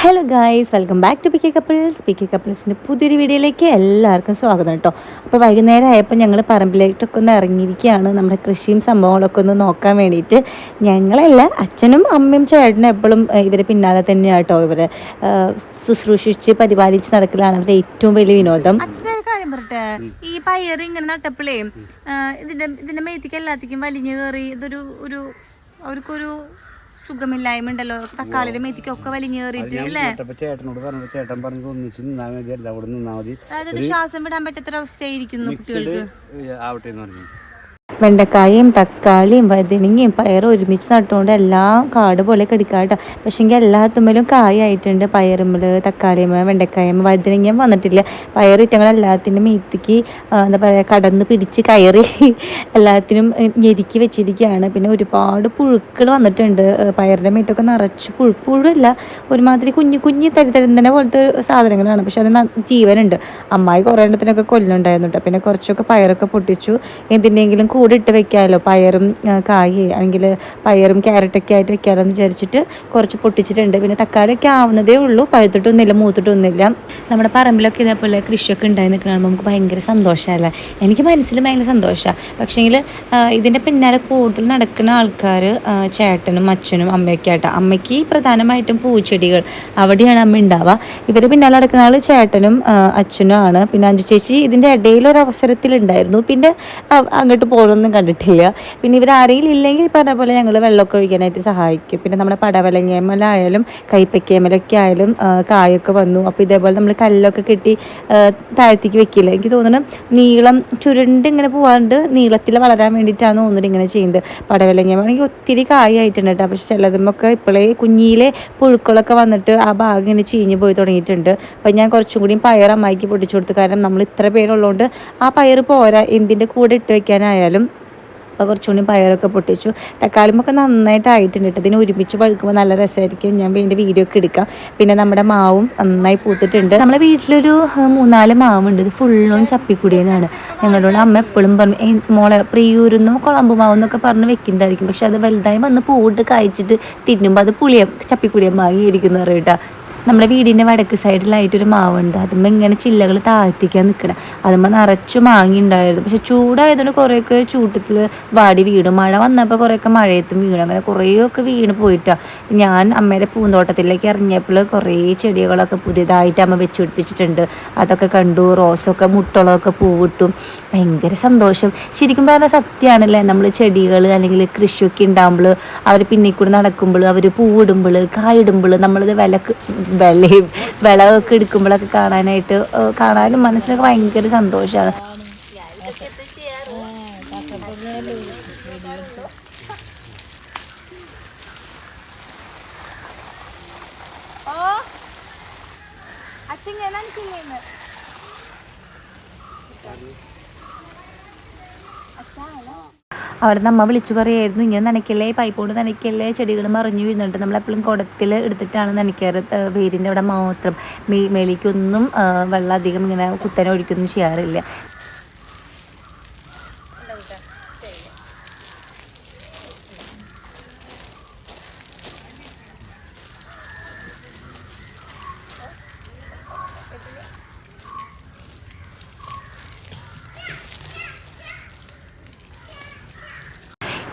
Hello guys welcome back to P K couples P K കപ്പിൾസിന്റെ പുതിയൊരു വീഡിയോയിലേക്ക് എല്ലാവർക്കും സ്വാഗതം കേട്ടോ. അപ്പോൾ വൈകുന്നേരം ആയപ്പോൾ ഞങ്ങൾ പറമ്പിലേക്കൊക്കെ ഒന്ന് ഇറങ്ങിയിരിക്കുകയാണ്. നമ്മുടെ കൃഷിയും സംഭവങ്ങളൊക്കെ ഒന്ന് നോക്കാൻ വേണ്ടിയിട്ട്. ഞങ്ങളല്ല അച്ഛനും അമ്മയും ചേട്ടനും എപ്പോഴും ഇവരെ പിന്നാലെ തന്നെയാണ് കേട്ടോ ഇവരെ ശുശ്രൂഷിച്ച് പരിപാലിച്ച് നടക്കലാണ് അവരുടെ ഏറ്റവും വലിയ വിനോദം. കാര്യം പറട്ടെ ഈ പയർ ഇങ്ങനെ നട്ടപ്പോഴേ ഇതിന്റെ ഇതിന്റെ മേത്തിക്ക് എല്ലാത്തിക്കും വലിഞ്ഞു കയറി ഇതൊരു ഒരു അവർക്കൊരു സുഖമില്ലായ്മ ഉണ്ടല്ലോ. തക്കാളിയുടെ മേത്തിക്കൊക്കെ വലിഞ്ഞു കയറിയിട്ട് അല്ലേ? ചേട്ടനോട് പറഞ്ഞു ചേട്ടൻ പറഞ്ഞു ഒന്നിച്ച് നിന്നാ മതി എല്ലാം നിന്നാ മതി. അതായത് ശ്വാസം വിടാൻ പറ്റാത്തൊരവസ്ഥയായിരിക്കുന്നു കുട്ടികൾക്ക്. ആവട്ടെ എന്ന് പറഞ്ഞു. വെണ്ടക്കായും തക്കാളിയും വഴുതനങ്ങയും പയറും ഒരുമിച്ച് നട്ടുകൊണ്ട് എല്ലാം കാട് പോലെ കടിക്കാട്ടോ പക്ഷേങ്കിൽ എല്ലാത്തുമ്മലും കായായിട്ടുണ്ട് പയറുമ്മൽ തക്കാളിയും വെണ്ടക്കായമ്മ വഴുതനങ്ങയും വന്നിട്ടില്ല. പയറിറ്റങ്ങൾ എല്ലാത്തിനും മീത്തിക്ക് എന്താ പറയുക കടന്ന് പിടിച്ച് കയറി എല്ലാത്തിനും ഞെരുക്കി വെച്ചിരിക്കുകയാണ്. പിന്നെ ഒരുപാട് പുഴുക്കൾ വന്നിട്ടുണ്ട്. പയറിന്റെ മീത്തൊക്കെ നിറച്ച് പുഴു പുഴുവല്ല. ഒരുമാതിരി കുഞ്ഞു കുഞ്ഞു തരി തരുന്നതിനെ പോലത്തെ സാധനങ്ങളാണ്. പക്ഷെ അത് ജീവനുണ്ട്. അമ്മായി കുറേ എണ്ണത്തിനൊക്കെ കൊല്ലുന്നുണ്ടായിരുന്നു കേട്ടോ. പിന്നെ കുറച്ചൊക്കെ പയറൊക്കെ പൊട്ടിച്ചു. എന്തിന്റെങ്കിലും കൂടെ ഇട്ട് വെക്കാമല്ലോ പയറും കായി അല്ലെങ്കിൽ പയറും ക്യാരറ്റൊക്കെ ആയിട്ട് വെക്കാമല്ലോ എന്ന് വിചാരിച്ചിട്ട് കുറച്ച് പൊട്ടിച്ചിട്ടുണ്ട്. പിന്നെ തക്കാളിയൊക്കെ ആവുന്നതേ ഉള്ളൂ. പഴുത്തിട്ടൊന്നുമില്ല മൂത്തിട്ടൊന്നുമില്ല. നമ്മുടെ പറമ്പിലൊക്കെ ഇതേപോലെ കൃഷിയൊക്കെ ഉണ്ടായി നിൽക്കണം നമുക്ക് ഭയങ്കര സന്തോഷമല്ലേ? എനിക്ക് മനസ്സിൽ ഭയങ്കര സന്തോഷമാണ് പക്ഷേങ്കിൽ ഇതിന്റെ പിന്നാലെ കൂടുതൽ നടക്കുന്ന ആൾക്കാർ ചേട്ടനും അച്ഛനും അമ്മയൊക്കെ ആയിട്ട്. അമ്മയ്ക്ക് പ്രധാനമായിട്ടും പൂച്ചെടികൾ അവിടെയാണ് അമ്മ ഉണ്ടാവുക. ഇവർ പിന്നാലെ നടക്കുന്ന ആൾ ചേട്ടനും അച്ഛനും ആണ്. പിന്നെ അഞ്ചു ചേച്ചി ഇതിന്റെ ഇടയിലൊരു അവസരത്തിലുണ്ടായിരുന്നു. പിന്നെ അങ്ങോട്ട് പോകുന്നൊന്നും കണ്ടിട്ടില്ല. പിന്നെ ഇവർ ആരെങ്കിലും ഇല്ലെങ്കിൽ പറഞ്ഞ പോലെ ഞങ്ങൾ വെള്ളമൊക്കെ ഒഴിക്കാനായിട്ട് സഹായിക്കും. പിന്നെ നമ്മുടെ പടവലങ്ങേമലായാലും കൈപ്പക്കേമലൊക്കെ ആയാലും കായൊക്കെ വന്നു. അപ്പോൾ ഇതേപോലെ നമ്മൾ കല്ലൊക്കെ കെട്ടി താഴ്ത്തിക്ക് വെക്കില്ല? എനിക്ക് തോന്നുന്നു നീളം ചുരുണ്ട് ഇങ്ങനെ പോകാണ്ട് നീളത്തിൽ വളരാൻ വേണ്ടിയിട്ടാണ് തോന്നുന്നത് ഇങ്ങനെ ചെയ്യുന്നത് പടവലങ്ങേമാണെങ്കിൽ ഒത്തിരി കായായിട്ടുണ്ട് കേട്ടോ. പക്ഷെ ചിലതുമൊക്കെ ഇപ്പോഴേ കുഞ്ഞിയിലെ പുഴുക്കളൊക്കെ വന്നിട്ട് ആ ഭാഗം ഇങ്ങനെ ചീഞ്ഞ് പോയി തുടങ്ങിയിട്ടുണ്ട്. അപ്പം ഞാൻ കുറച്ചും കൂടി പയർ അമ്മായിക്ക് പൊട്ടിച്ചു കൊടുത്തു. കാരണം നമ്മൾ ഇത്ര പേരുള്ളതുകൊണ്ട് ആ പയർ പോരാ. എന്തിന്റെ കൂടെ ഇട്ട് വെക്കാനായാലും അപ്പോൾ കുറച്ചുകൂടി പയറൊക്കെ പൊട്ടിച്ചു. തക്കാളിമൊക്കെ നന്നായിട്ട് ആയിട്ടുണ്ട് കേട്ടോ. ഇതിന് ഒരുമിച്ച് പഴുക്കുമ്പോൾ നല്ല രസമായിരിക്കും. ഞാൻ ഇതിന്റെ വീഡിയോ ഒക്കെ എടുക്കാം. പിന്നെ നമ്മുടെ മാവും നന്നായി പൂത്തിട്ടുണ്ട്. നമ്മുടെ വീട്ടിലൊരു മൂന്നാൽ മാവുണ്ട്. ഇത് ഫുള്ളും ചപ്പിക്കുടിയനാണ്. ഞങ്ങളോട് അമ്മ എപ്പോഴും പറഞ്ഞു മോളെ പ്രിയൂരുന്നും കുളമ്പ് മാവെന്നൊക്കെ പറഞ്ഞ് വെക്കുന്നതായിരിക്കും. പക്ഷെ അത് വലുതായി വന്ന് പൂട്ട് കായ്ച്ചിട്ട് തിന്നുമ്പോൾ അത് പുളിയ ചപ്പിക്കുടിയൻ മാങ്ങി ഇരിക്കുന്നു കേട്ടോ. നമ്മുടെ വീടിന്റെ വടക്ക് സൈഡിലായിട്ടൊരു മാവുണ്ട്. അതുമ്പോൾ ഇങ്ങനെ ചില്ലകൾ താഴ്ത്തിക്കാൻ നിൽക്കണം അതുമ്പോൾ നിറച്ചു മാങ്ങി ഉണ്ടായിരുന്നു. പക്ഷെ ചൂടായതുകൊണ്ട് കുറേയൊക്കെ ചൂട്ടത്തിൽ വാടി വീണു. മഴ വന്നപ്പോൾ കുറേയൊക്കെ മഴയത്തും വീണു. അങ്ങനെ കുറേയൊക്കെ വീണ് പോയിട്ടാണ് ഞാൻ അമ്മയുടെ പൂന്തോട്ടത്തിലേക്ക് ഇറങ്ങിയപ്പോൾ കുറേ ചെടികളൊക്കെ പുതിയതായിട്ട് അമ്മ വെച്ച് പിടിപ്പിച്ചിട്ടുണ്ട്. അതൊക്കെ കണ്ടു. റോസൊക്കെ മുട്ടളമൊക്കെ പൂവിട്ടും. ഭയങ്കര സന്തോഷം. ശരിക്കും പറഞ്ഞാൽ സത്യമാണല്ലേ നമ്മൾ ചെടികൾ അല്ലെങ്കിൽ കൃഷിയൊക്കെ ഉണ്ടാകുമ്പോൾ അവർ പിന്നെ കൂടെ നടക്കുമ്പോൾ അവർ പൂവിടുമ്പോൾ കായിടുമ്പോൾ നമ്മളത് വില വിലയും വിളവൊക്കെ എടുക്കുമ്പോഴൊക്കെ കാണാനായിട്ട് കാണാനും മനസ്സിനൊക്കെ ഭയങ്കര സന്തോഷമാണ് അച്ഛൻ ഞാൻ അച്ഛാ അവിടെ അമ്മ വിളിച്ചു പറയായിരുന്നു ഇങ്ങനെ നനയ്ക്കല്ലേ പൈപ്പ് കൊണ്ട് നനയ്ക്കല്ലേ ചെടികൾ മറിഞ്ഞു വീഴുന്നുണ്ട്. നമ്മളെപ്പോഴും കുടത്തിൽ എടുത്തിട്ടാണ് നനയ്ക്കാറ് വേരിന്റെ അവിടെ മാത്രം. മേ മേളിക്കൊന്നും വെള്ളം അധികം ഇങ്ങനെ കുത്തനെ ഒഴിക്കൊന്നും ചെയ്യാറില്ല.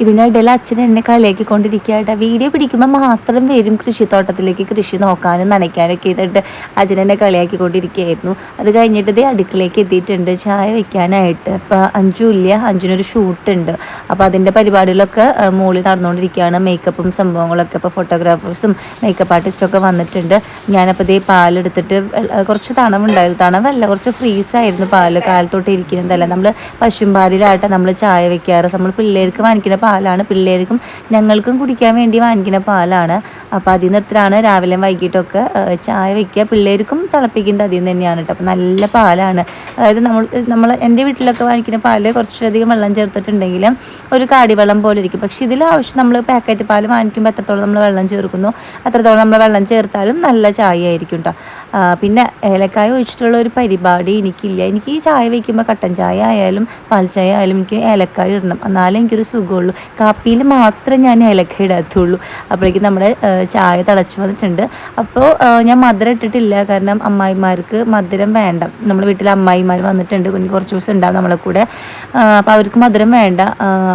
ഇതിനിടയിൽ അച്ഛൻ എന്നെ കളിയാക്കി കൊണ്ടിരിക്കുകയായിട്ട് വീഡിയോ പിടിക്കുമ്പോൾ മാത്രം വരും കൃഷിത്തോട്ടത്തിലേക്ക് കൃഷി നോക്കാനും നനയ്ക്കാനൊക്കെ ചെയ്തിട്ട് അച്ഛൻ എന്നെ കളിയാക്കി കൊണ്ടിരിക്കുകയായിരുന്നു അത് കഴിഞ്ഞിട്ട് ഇതേ അടുക്കളയ്ക്ക് എത്തിയിട്ടുണ്ട്. ചായ വെക്കാനായിട്ട്. അപ്പോൾ അഞ്ചു ഇല്ല. അഞ്ചിനൊരു ഷൂട്ടുണ്ട്. അപ്പോൾ അതിന്റെ പരിപാടികളൊക്കെ മുകളിൽ നടന്നുകൊണ്ടിരിക്കുകയാണ്. മേക്കപ്പും സംഭവങ്ങളൊക്കെ. അപ്പോൾ ഫോട്ടോഗ്രാഫേഴ്സും മേക്കപ്പ് ആർട്ടിസ്റ്റൊക്കെ വന്നിട്ടുണ്ട്. ഞാനപ്പോൾ ഇതേ പാലെടുത്തിട്ട് കുറച്ച് തണവുണ്ടായിരുന്നു. തണവല്ല കുറച്ച് ഫ്രീസായിരുന്നു പാൽ. കാലത്തോട്ട് ഇരിക്കുന്നതല്ല. നമ്മൾ പശുമ്പാലിലായിട്ട് നമ്മൾ ചായ വെക്കാറ്. നമ്മൾ പിള്ളേർക്ക് വാങ്ങിക്കുന്ന പാലാണ് പിള്ളേർക്കും ഞങ്ങൾക്കും കുടിക്കാൻ വേണ്ടി വാങ്ങിക്കുന്ന പാലാണ്. അപ്പോൾ അതിൽ നിന്നിട്ടാണ് രാവിലെയും വൈകിട്ടൊക്കെ ചായ വയ്ക്കുക പിള്ളേർക്കും തിളപ്പിക്കുന്നത് അതിൽ നിന്ന് തന്നെയാണ് കേട്ടോ. അപ്പോൾ നല്ല പാലാണ്. അതായത് നമ്മൾ നമ്മൾ എന്റെ വീട്ടിലൊക്കെ വാങ്ങിക്കുന്ന പാൽ കുറച്ചധികം വെള്ളം ചേർത്തിട്ടുണ്ടെങ്കിൽ ഒരു കാടിവെള്ളം പോലെ ഇരിക്കും. പക്ഷേ ഇതിൽ ആവശ്യം നമ്മൾ പാക്കറ്റ് പാൽ വാങ്ങിക്കുമ്പോൾ എത്രത്തോളം നമ്മൾ വെള്ളം ചേർക്കുന്നു. അത്രത്തോളം നമ്മൾ വെള്ളം ചേർത്താലും നല്ല ചായ ആയിരിക്കും കേട്ടോ പിന്നെ ഏലക്കായ ഒഴിച്ചിട്ടുള്ള ഒരു പരിപാടി എനിക്കില്ല. എനിക്ക് ഈ ചായ വയ്ക്കുമ്പോൾ കട്ടൻ ചായ ആയാലും പാൽ ചായ ആയാലും എനിക്ക് ഏലക്കായ ഇടണം. എന്നാലേ എനിക്കൊരു സുഖമുള്ളൂ. കാപ്പിയിൽ മാത്രം ഞാൻ ഏലക്ക ഇടാത്തുള്ളൂ. അപ്പോഴേക്കും നമ്മുടെ ചായ തിളച്ചു വന്നിട്ടുണ്ട്. അപ്പോൾ ഞാൻ മധുരം ഇട്ടിട്ടില്ല. കാരണം അമ്മായിമാർക്ക് മധുരം വേണ്ട. നമ്മുടെ വീട്ടിൽ അമ്മായിമാർ വന്നിട്ടുണ്ട്. കുഞ്ഞ് കുറച്ച് ദിവസം ഉണ്ടാവും നമ്മളെ കൂടെ. അപ്പോൾ അവർക്ക് മധുരം വേണ്ട.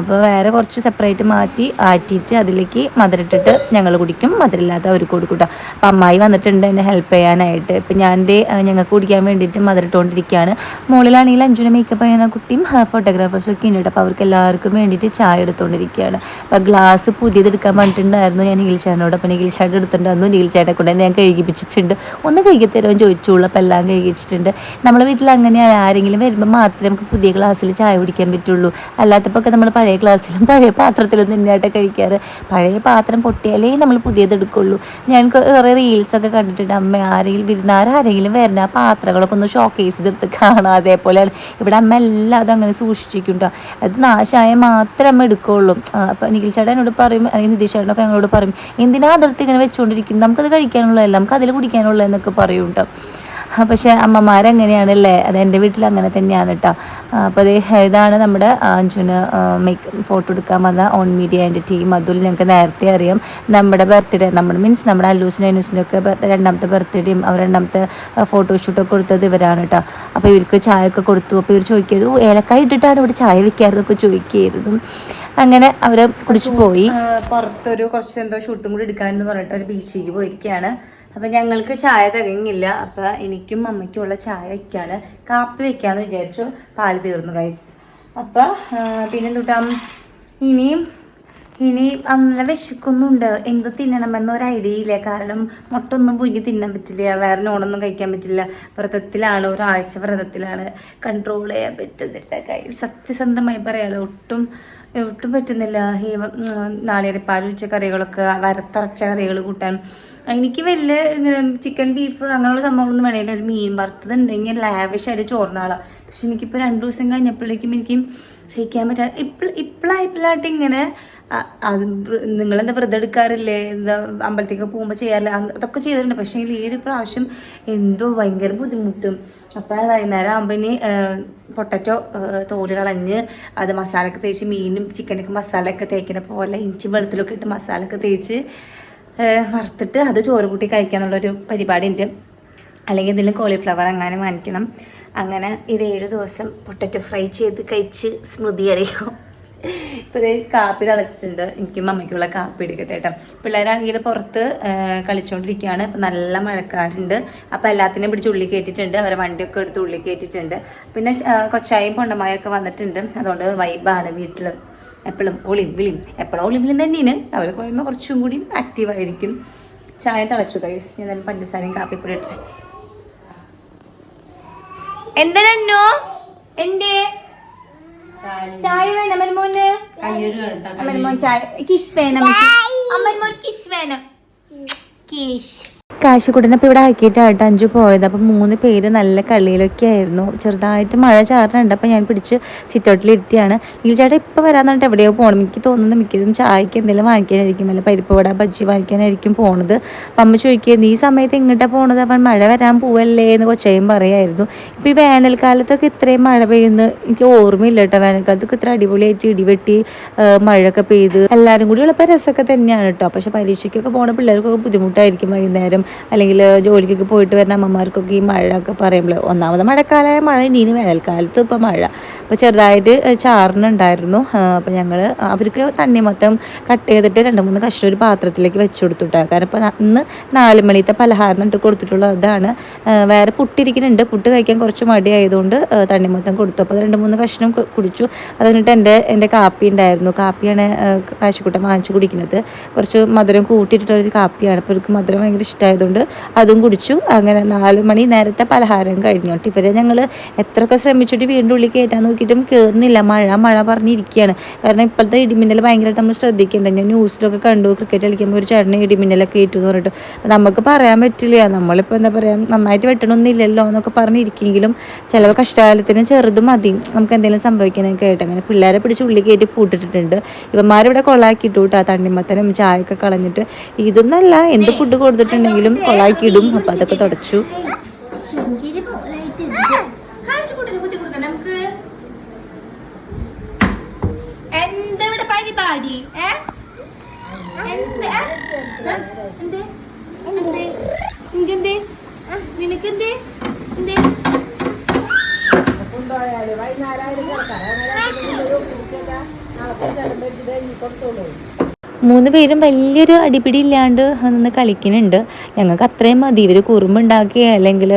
അപ്പോൾ വേറെ കുറച്ച് സെപ്പറേറ്റ് മാറ്റി ആറ്റിയിട്ട് അതിലേക്ക് മധുരം ഇട്ടിട്ട് ഞങ്ങൾ കുടിക്കും. മധുരമില്ലാതെ അവർക്ക് കൊടുക്കൂട്ടോ അപ്പം അപ്പോൾ അമ്മായി വന്നിട്ടുണ്ട് എന്നെ ഹെൽപ്പ് ചെയ്യാനായിട്ട്. ഇപ്പം ഞാൻ ദേ ഞങ്ങൾക്ക് കുടിക്കാൻ വേണ്ടിയിട്ട് മധുരം ഇട്ടുകൊണ്ടിരിക്കുകയാണ്. മുകളിലാണെങ്കിൽ അഞ്ചുന മേക്കപ്പ് ചെയ്യുന്ന കുട്ടിയും ഫോട്ടോഗ്രാഫേഴ്സൊക്കെ ഉണ്ട് അപ്പോൾ അവർക്ക് എല്ലാവർക്കും വേണ്ടിയിട്ട് ചായ എടുത്തുകൊണ്ടിരിക്കുകയാണ് അപ്പോൾ ഗ്ലാസ് പുതിയത് എടുക്കാൻ പറഞ്ഞിട്ടുണ്ടായിരുന്നു. ഞാൻ നീൽ ചേട്ടനോട് അപ്പോൾ നീൽ ചേട്ടൻ എടുത്തിട്ടുണ്ടായിരുന്നു നീൽ ചേട്ടനെ കൊണ്ട് ഞാൻ കഴുകിപ്പിച്ചിട്ടുണ്ട്. ഒന്ന് കഴുകി തരുമോ ചോദിച്ചോളൂ അപ്പോൾ എല്ലാം കഴുകിച്ചിട്ടുണ്ട്. നമ്മളെ വീട്ടിൽ അങ്ങനെയാണ്. ആരെങ്കിലും വരുമ്പോൾ മാത്രമേ നമുക്ക് പുതിയ ഗ്ലാസ്സിൽ ചായ കുടിക്കാൻ പറ്റുള്ളൂ. അല്ലാത്തപ്പോൾ ഒക്കെ നമ്മൾ പഴയ ഗ്ലാസ്സിലും പഴയ പാത്രത്തിലും തന്നെയായിട്ട് കഴിക്കാറ്. പഴയ പാത്രം പൊട്ടിയാലേ നമ്മൾ പുതിയത് എടുക്കുള്ളൂ. ഞാൻ കുറേ റീൽസൊക്കെ കണ്ടിട്ടുണ്ട്. അമ്മ ആരെങ്കിലും വിരുന്നാർ ആരെങ്കിലും വരുന്ന ആ പാത്രങ്ങളൊക്കെ ഒന്ന് ഷോക്കേസ് ചെയ്തെടുത്ത് കാണാം. അതേപോലെയാണ്. ഇവിടെ അമ്മ എല്ലാം അതങ്ങനെ സൂക്ഷിച്ചിരിക്കും കേട്ടോ അത് നാശമായ മാത്രമേ അമ്മ എടുക്കുകയുള്ളൂ അപ്പോൾ നിഖിൽ ചേട്ടൻ എന്നോട് പറയും അല്ലെങ്കിൽ നിതീഷ് ചേട്ടനൊക്കെ ഞങ്ങളോട് പറയും എന്തിനാ അതിർത്തി ഇങ്ങനെ വെച്ചുകൊണ്ടിരിക്കുന്നു നമുക്കത് കഴിക്കാനുള്ളതല്ല നമുക്ക് അതിൽ കുടിക്കാനുള്ളതെന്നൊക്കെ പറയും കേട്ടോ പക്ഷേ അമ്മമാരങ്ങനെയാണല്ലേ? അത് എന്റെ വീട്ടിൽ അങ്ങനെ തന്നെയാണ് കേട്ടോ അപ്പോൾ അതേ ഇതാണ് നമ്മുടെ അഞ്ജുന് മേക്ക് ഫോട്ടോ എടുക്കാൻ വന്ന ഓൺ മീഡിയ എന്റെ ടീം അതുൽ ഞങ്ങൾക്ക് നേരത്തെ അറിയാം. നമ്മുടെ ബർത്ത്ഡേ നമ്മുടെ മീൻസ് നമ്മുടെ അല്ലൂസിനും അനൂസിനും ഒക്കെ രണ്ടാമത്തെ ബർത്ത്ഡേയും അവർ രണ്ടാമത്തെ ഫോട്ടോഷൂട്ടൊക്കെ കൊടുത്തത് ഇവരാണ് കേട്ടോ അപ്പോൾ ഇവർക്ക് ചായ ഒക്കെ കൊടുത്തു. അപ്പോൾ ഇവർ ചോദിക്കരുത് ഏലക്കായ ഇട്ടിട്ടാണ് ഇവിടെ ചായ വെക്കാറെന്നൊക്കെ ചോദിക്കായിരുന്നു. അങ്ങനെ അവർ കുടിച്ചു പോയി. പുറത്തൊരു കുറച്ച് എന്തോ ഷൂട്ടും കൂടി എടുക്കാനെന്ന് പറഞ്ഞിട്ട് ഒരു ബീച്ചിലേക്ക് പോയിരിക്കുകയാണ്. അപ്പം ഞങ്ങൾക്ക് ചായ തികഞ്ഞില്ല. അപ്പം എനിക്കും അമ്മയ്ക്കും ഉള്ള ചായ വയ്ക്കാണ്. കാപ്പി വെക്കാന്ന് വിചാരിച്ചു. പാൽ തീർന്നു ഗൈസ് അപ്പം പിന്നെ തൊട്ടാം ഇനിയും ഇനി നല്ല വിശക്കൊന്നുണ്ട്. എന്ത് തിന്നണമെന്ന് ഒരു ഐഡിയ ഇല്ല. കാരണം മുട്ട ഒന്നും പുഴുങ്ങി തിന്നാൻ പറ്റില്ല. വേറെ നോണൊന്നും കഴിക്കാൻ പറ്റില്ല. വ്രതത്തിലാണ് ഒരാഴ്ച വ്രതത്തിലാണ് കൺട്രോൾ ചെയ്യാൻ പറ്റുന്നില്ല കൈ സത്യസന്ധമായി പറയാലോ ഒട്ടും ഒട്ടും പറ്റുന്നില്ല. ഈ നാളികേരപ്പാൽ ഉച്ച കറികളൊക്കെ വരത്തറച്ച കറികൾ കൂട്ടാൻ എനിക്ക് വലിയ ചിക്കൻ ബീഫ് അങ്ങനെയുള്ള സംഭവങ്ങളൊന്നും വേണമില്ല ഒരു മീൻ വറുത്തത് ഉണ്ടെങ്കിൽ ലാവിഷായിട്ട് ചോറിനാളാണ് പക്ഷെ എനിക്കിപ്പോൾ രണ്ട് ദിവസം കഴിഞ്ഞപ്പോഴേക്കും എനിക്ക് സഹിക്കാൻ പറ്റാ ഇപ്പോൾ ഇപ്പോഴായിപ്പോഴായിട്ട് ഇങ്ങനെ അത് നിങ്ങളെന്താ വ്രതം എടുക്കാറില്ലേ? എന്താ അമ്പലത്തേക്ക് പോകുമ്പോൾ ചെയ്യാറില്ല? അതൊക്കെ ചെയ്തിട്ടുണ്ട്. പക്ഷേ ഈ ഒരു പ്രാവശ്യം എന്തോ ഭയങ്കര ബുദ്ധിമുട്ടും. അപ്പം വൈകുന്നേരം ആകുമ്പോൾ ഇനി പൊട്ടറ്റോ തോൽ കളഞ്ഞ് അത് മസാലയൊക്കെ തേച്ച് മീനും ചിക്കനൊക്കെ മസാലയൊക്കെ തേക്കുന്ന പോലെ ഇഞ്ചി വെളുത്തിലൊക്കെ ഇട്ട് മസാലയൊക്കെ തേച്ച് വറുത്തിട്ട് അത് ചോറ് കൂട്ടി കഴിക്കാന്നുള്ളൊരു പരിപാടി ഉണ്ട് അല്ലെങ്കിൽ എന്തെങ്കിലും കോളിഫ്ലവർ അങ്ങനെ വാങ്ങിക്കണം. അങ്ങനെ ഒരു ഏഴ് ദിവസം പൊട്ടറ്റോ ഫ്രൈ ചെയ്ത് കഴിച്ച് സ്മൃതി അടിക്കും. ഇപ്പോൾ കാപ്പി തിളച്ചിട്ടുണ്ട്. എനിക്ക് അമ്മയ്ക്കുള്ള കാപ്പി എടുക്കട്ടെ കേട്ടോ. പിള്ളേരാണെങ്കിൽ പുറത്ത് കളിച്ചുകൊണ്ടിരിക്കുകയാണ് ഇപ്പം നല്ല മഴക്കാരുണ്ട് അപ്പോൾ എല്ലാത്തിനെയും പിടിച്ച് ഉള്ളി കയറ്റിയിട്ടുണ്ട്. അവരെ വണ്ടിയൊക്കെ എടുത്ത് ഉള്ളി കയറ്റിയിട്ടുണ്ട്. പിന്നെ കൊച്ചായും പൊണ്ടമായൊക്കെ വന്നിട്ടുണ്ട്. അതുകൊണ്ട് വൈബാണ് വീട്ടിൽ എപ്പോഴും ഒളിയും വിളിയും എപ്പോഴും ഒളിയും വിളിയും തന്നെയാണ്. അവർ കഴിയുമ്പോൾ കുറച്ചും കൂടി ആക്റ്റീവായിരിക്കും ചായ തിളച്ചു. കഴിച്ച് ഞാൻ എന്തായാലും പഞ്ചസാരയും കാപ്പിപ്പൊടി ഇട്ടെ എന്തിനോ എന്റെ ചായ വേണം അമ്മൻമോന് അമ്മൻമോൻ ചായ. കിഷ് വേണം. അമ്മൻമോൻ കിഷ് വേണം. കിഷ് കാശിക്കുടനെ ഇപ്പോൾ ഇവിടെ ആക്കിയിട്ടായിട്ട് അഞ്ചു പോയത്. അപ്പം മൂന്ന് പേര് നല്ല കളിയിലൊക്കെ ആയിരുന്നു. ചെറുതായിട്ട് മഴ ചാറിനുണ്ട് അപ്പം ഞാൻ പിടിച്ച് സിറ്റൗട്ടിൽ ഇരുത്തിയാണ് ഈ ചേട്ടാ ഇപ്പോൾ വരാന്ന് പറഞ്ഞിട്ട് എവിടെയോ പോകണം എനിക്ക് തോന്നുന്നത് മിക്കതും ചായക്ക് എന്തെങ്കിലും വാങ്ങിക്കാനായിരിക്കും. അല്ല പരിപ്പ് വട ബജ്ജി വാങ്ങിക്കാനായിരിക്കും പോണത്. അപ്പം അമ്മ ചോദിക്കുന്നത് ഈ സമയത്ത് എങ്ങോട്ടാണ് പോണത്? അപ്പം മഴ വരാൻ പോവല്ലേ? എന്ന് കൊച്ചയും പറയായിരുന്നു. ഇപ്പോൾ ഈ വേനൽക്കാലത്തൊക്കെ ഇത്രയും മഴ പെയ്യുന്ന. എനിക്ക് ഓർമ്മയില്ല കേട്ടോ വേനൽക്കാലത്തൊക്കെ ഇത്ര അടിപൊളിയായിട്ട് ഇടിവെട്ടി മഴയൊക്കെ പെയ്ത്. എല്ലാവരും കൂടി ഉള്ളപ്പോൾ രസമൊക്കെ തന്നെയാണ് കേട്ടോ. പക്ഷെ പരീക്ഷയ്ക്കൊക്കെ പോണ പിള്ളേർക്കൊക്കെ ബുദ്ധിമുട്ടായിരിക്കും വൈകുന്നേരം. അല്ലെങ്കിൽ ജോലിക്കൊക്കെ പോയിട്ട് വരുന്ന അമ്മമാർക്കൊക്കെ ഈ മഴയൊക്കെ പറയുമ്പോൾ ഒന്നാമത് മഴക്കാലമായ മഴ ഇനി വേനൽക്കാലത്ത് ഇപ്പോൾ മഴ. അപ്പോൾ ചെറുതായിട്ട് ചാറിനുണ്ടായിരുന്നു അപ്പോൾ ഞങ്ങൾ അവർക്ക് തണ്ണിമത്തം കട്ട് ചെയ്തിട്ട് രണ്ട് മൂന്ന് കഷ്ണം ഒരു പാത്രത്തിലേക്ക് വെച്ച് കൊടുത്തു കേട്ടോ കാരണം ഇപ്പോൾ ഇന്ന് നാല് മണിത്തെ പലഹാരം ഇട്ട് കൊടുത്തിട്ടുള്ള അതാണ് വേറെ പുട്ടിരിക്കുന്നുണ്ട് പുട്ട് കഴിക്കാൻ കുറച്ച് മടിയായതുകൊണ്ട് തണ്ണി തണ്ണിമത്തം കൊടുത്തു. അപ്പോൾ രണ്ട് മൂന്ന് കഷ്ണം കുടിച്ചു. അത് കഴിഞ്ഞിട്ട് എന്റെ എന്റെ കാപ്പി ഉണ്ടായിരുന്നു. കാപ്പിയാണ് ആ, കാശിക്കുട്ടൻ വാങ്ങിച്ചു കുടിക്കുന്നത്. കുറച്ച് മധുരം കൂട്ടിയിട്ടുള്ളൊരു കാപ്പിയാണ്. അപ്പോൾ ഇവർക്ക് മധുരം ഭയങ്കര ഇഷ്ടമായതുകൊണ്ട് അതും കുടിച്ചു. അങ്ങനെ നാല് മണി നേരത്തെ പലഹാരം കഴിഞ്ഞു. ഇവരെ ഞങ്ങൾ എത്രയൊക്കെ ശ്രമിച്ചിട്ട് വീണ്ടും ഉള്ളിൽ കയറ്റാൻ നോക്കിയിട്ടും കയറുന്നില്ല മഴ മഴ പറഞ്ഞിരിക്കുകയാണ്. കാരണം ഇപ്പോഴത്തെ ഇടിമിന്നൽ ഭയങ്കരമായിട്ട് നമ്മൾ ശ്രദ്ധിക്കേണ്ടത്. ഞാൻ ന്യൂസിലൊക്കെ കണ്ടു. ക്രിക്കറ്റ് കളിക്കുമ്പോൾ ഒരു ചേട്ടന് ഇടിമിന്നലൊക്കെ ഏറ്റു എന്ന് പറഞ്ഞിട്ട്. നമുക്ക് പറയാൻ പറ്റില്ല. നമ്മളിപ്പോൾ എന്താ പറയുക നന്നായിട്ട് വെട്ടണമൊന്നുമില്ലല്ലോ എന്നൊക്കെ പറഞ്ഞിരിക്കുമെങ്കിലും ചില കഷ്ടകാലത്തിന് ചെറുത് മതി. നമുക്ക് എന്തെങ്കിലും സംഭവിക്കാനൊക്കെ ആയിട്ട് അങ്ങനെ പിള്ളേരെ പിടിച്ച് ഉള്ളിൽ കയറ്റി പൂട്ടിട്ടിട്ടുണ്ട്. ഇവന്മാരിവിടെ കൊളാക്കിയിട്ടു കേട്ടോ തണ്ണിമത്തനും ചായയൊക്കെ കളഞ്ഞിട്ട്. ഇതൊന്നല്ല എന്ത് ഫുഡ് കൊടുത്തിട്ടുണ്ടെങ്കിലും കൊളാക്കിയിടും അപ്പൊ അതൊക്കെ തുടച്ചു. പരിപാടി? എന്ത്? നിനക്കെന്തേ? നിനക്കെന്തേ? എന്തേ? മൂന്ന് പേരും വലിയൊരു അടിപിടി ഇല്ലാണ്ട് നിന്ന് കളിക്കുന്നുണ്ട്. ഞങ്ങൾക്ക് അത്രയും മതി. ഇവർ കുറുമ്പുണ്ടാക്കി അല്ലെങ്കിൽ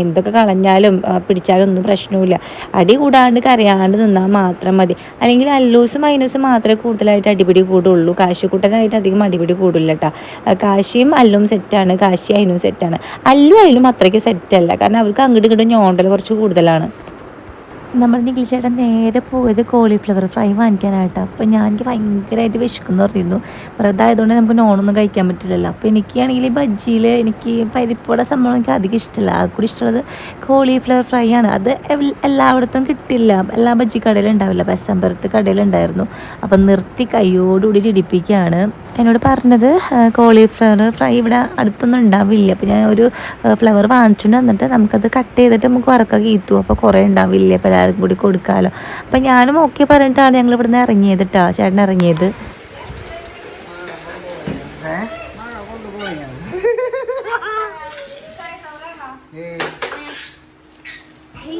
എന്തൊക്കെ കളഞ്ഞാലും പിടിച്ചാലും ഒന്നും പ്രശ്നവുമില്ല. അടി കൂടാണ്ട് കരയാണ്ട് നിന്നാൽ മാത്രം മതി. അല്ലെങ്കിൽ അല്ലൂസും മൈനൂസും മാത്രമേ കൂടുതലായിട്ട് അടിപിടി കൂടുള്ളൂ. കാശിക്കൂട്ടനായിട്ട് അധികം അടിപിടി കൂടില്ല കേട്ടോ കാശിയും അല്ലും സെറ്റാണ് കാശി അതിനും സെറ്റാണ് അല്ലും അതിലും അത്രയ്ക്ക് സെറ്റല്ല കാരണം അവർക്ക് അങ്ങോട്ടും ഇങ്ങോട്ടും ഞോണ്ടൽ കുറച്ച് കൂടുതലാണ്. നമ്മുടെ നിഖിൽ ചേട്ടൻ നേരെ പോയത് കോളിഫ്ലവർ ഫ്രൈ വാങ്ങിക്കാനായിട്ട്. അപ്പോൾ ഞാൻ എനിക്ക് ഭയങ്കരമായിട്ട് വിശക്കുന്നു പറയുന്നു വെറുതെ ആയതുകൊണ്ട് നമുക്ക് നോണൊന്നും കഴിക്കാൻ പറ്റില്ലല്ലോ. അപ്പോൾ എനിക്കാണെങ്കിൽ ഈ ബജ്ജിയിൽ എനിക്ക് പരിപ്പോടെ സംഭവം എനിക്ക് അധികം ഇഷ്ടമല്ല അത് കൂടി ഇഷ്ടമുള്ളത് കോളിഫ്ലവർ ഫ്രൈ ആണ്. അത് എല്ലായിടത്തും കിട്ടില്ല. എല്ലാ ബജ്ജി കടയിലും ഉണ്ടാവില്ല. ബസ്സമ്പരത്ത് കടയിലുണ്ടായിരുന്നു. അപ്പം നിർത്തി കൈയോടുകൂടി ഇടിപ്പിക്കുകയാണ്. എന്നോട് പറഞ്ഞത് കോളിഫ്ലവർ ഫ്രൈ ഇവിടെ അടുത്തൊന്നും ഉണ്ടാവില്ല. അപ്പോൾ ഞാൻ ഒരു ഫ്ലവർ വാങ്ങിച്ചുകൊണ്ട് വന്നിട്ട് നമുക്കത് കട്ട് ചെയ്തിട്ട് നമുക്ക് വറക്കൊക്കെ ഈത്തു അപ്പോൾ കുറേ ഉണ്ടാവില്ല? അപ്പോൾ എല്ലാവർക്കും കൂടി കൊടുക്കാമല്ലോ അപ്പം ഞാനും ഓക്കെ പറഞ്ഞിട്ടാണ് ഞങ്ങൾ ഇവിടുന്ന് ഇറങ്ങിയത് കേട്ടോ ചേട്ടൻ ഇറങ്ങിയത്.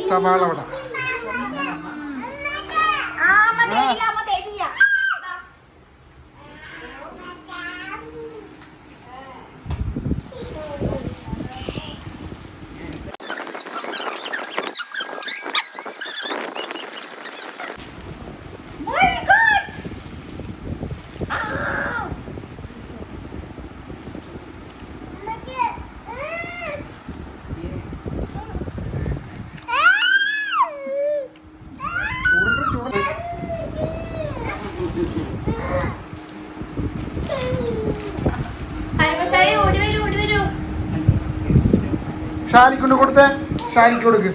സവാള വട ചൂടുണ്ട് ചൂടുണ്ട് ഓടി വരൂ ഓടി വരൂ ഷാനിക്കൊണ്ട് കൊടുത്തേ. ഷാരിക്ക് കൊടുക്ക്.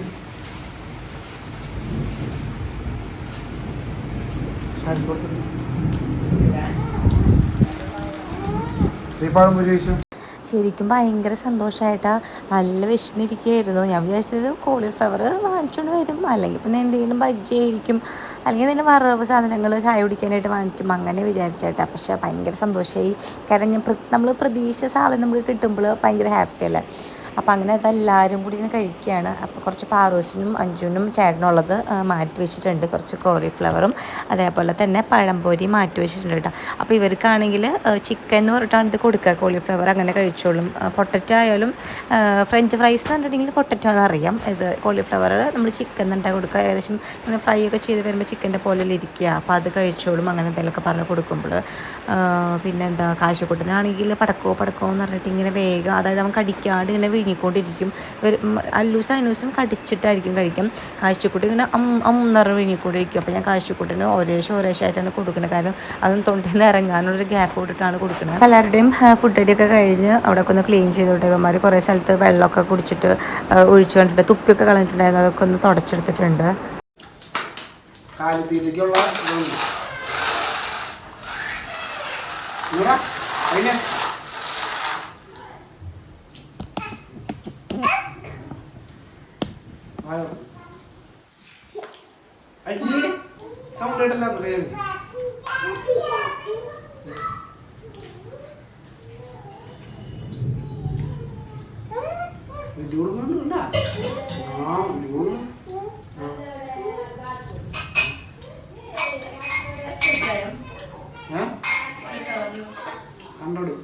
ശരിക്കും ഭയങ്കര സന്തോഷമായിട്ടാ നല്ല വിശന്നിരിക്കുകയായിരുന്നു. ഞാൻ വിചാരിച്ചത് കോളിഫ്ലവർ വാങ്ങിച്ചുകൊണ്ട് വരും. അല്ലെങ്കിൽ പിന്നെ എന്തെങ്കിലും ബജ്ജി ആയിരിക്കും. അല്ലെങ്കിൽ എന്തെങ്കിലും വറവ് സാധനങ്ങൾ ചായ കുടിക്കാനായിട്ട് വാങ്ങിക്കും. അങ്ങനെ വിചാരിച്ചേട്ടാ. പക്ഷേ ഭയങ്കര സന്തോഷമായി കാരണം ഞാൻ നമ്മൾ പ്രതീക്ഷിച്ച സാധനം നമുക്ക് കിട്ടുമ്പോൾ ഭയങ്കര ഹാപ്പി അല്ലേ? അപ്പോൾ അങ്ങനെ അതെല്ലാവരും കൂടി ഇന്ന് കഴിക്കുകയാണ്. അപ്പോൾ കുറച്ച് പാറോസിനും അഞ്ചുനും ചേട്ടനുള്ളത് മാറ്റി വെച്ചിട്ടുണ്ട്. കുറച്ച് കോളിഫ്ലവറും അതേപോലെ തന്നെ പഴംപൊരി മാറ്റി വെച്ചിട്ടുണ്ട് കേട്ടോ. അപ്പോൾ ഇവർക്കാണെങ്കിൽ ചിക്കൻ എന്ന് പറഞ്ഞിട്ടാണ് ഇത് കൊടുക്കുക. കോളിഫ്ലവർ അങ്ങനെ കഴിച്ചോളും. പൊട്ടറ്റോ ആയാലും ഫ്രഞ്ച് ഫ്രൈസ് കണ്ടിട്ടുണ്ടെങ്കിൽ പൊട്ടറ്റോ എന്നറിയാം ഇത് കോളിഫ്ലവർ നമ്മൾ ചിക്കൻ എന്നിട്ടാണ് കൊടുക്കുക. ഏകദേശം ഇങ്ങനെ ഫ്രൈ ഒക്കെ ചെയ്ത് വരുമ്പോൾ ചിക്കന്റെ പോലെ ഇരിക്കുക. അപ്പോൾ അത് കഴിച്ചോളും. അങ്ങനെ എന്തെങ്കിലുമൊക്കെ പറഞ്ഞ് കൊടുക്കുമ്പോൾ. പിന്നെ എന്താ കാശുകൂട്ടനാണെങ്കിൽ പടക്കോ പടക്കോ എന്ന് പറഞ്ഞിട്ട് ഇങ്ങനെ വേഗം അതായത് നമുക്ക് കടിക്കാണ്ട് ഇങ്ങനെ വിഴുങ്ങിക്കൊണ്ടിരിക്കും. അല്ലൂസും അനൂസും കടിച്ചിട്ടായിരിക്കും കഴിക്കും. കാഴ്ചക്കൂട്ടി ഇങ്ങനെ അം അം നിറ വിഴുങ്ങിക്കൊണ്ടിരിക്കും. അപ്പോൾ ഞാൻ കാഴ്ചക്കൂട്ടിന് ഒരേശം ഒരേശമായിട്ടാണ് കൊടുക്കുന്നത്. കാരണം അതും തൊണ്ടിൽ നിന്ന് ഇറങ്ങാനുള്ളൊരു ഗ്യാപ്പ് കൊടുത്തിട്ടാണ് കൊടുക്കുന്നത്. പലരുടെയും ഫുഡ് അടിയൊക്കെ കഴിഞ്ഞ് അവിടെ ഒന്ന് ക്ലീൻ ചെയ്തോട്ടെ ഇവന്മാർ കുറേ സ്ഥലത്ത് വെള്ളമൊക്കെ കുടിച്ചിട്ട് ഒഴിച്ചു കണ്ടിട്ട് തുപ്പിയൊക്കെ കളഞ്ഞിട്ടുണ്ടായിരുന്നു. അതൊക്കെ ഒന്ന് തുടച്ചെടുത്തിട്ടുണ്ട്. കാലിത്തീറ്റയ്ക്കുള്ള അതിനെ. വായോ. അയ്യേ സൗണ്ട് കേട്ടല്ല വലിയ കൊടുക്കുന്നുണ്ട് ആ. ഏ? കണ്ടോളൂ.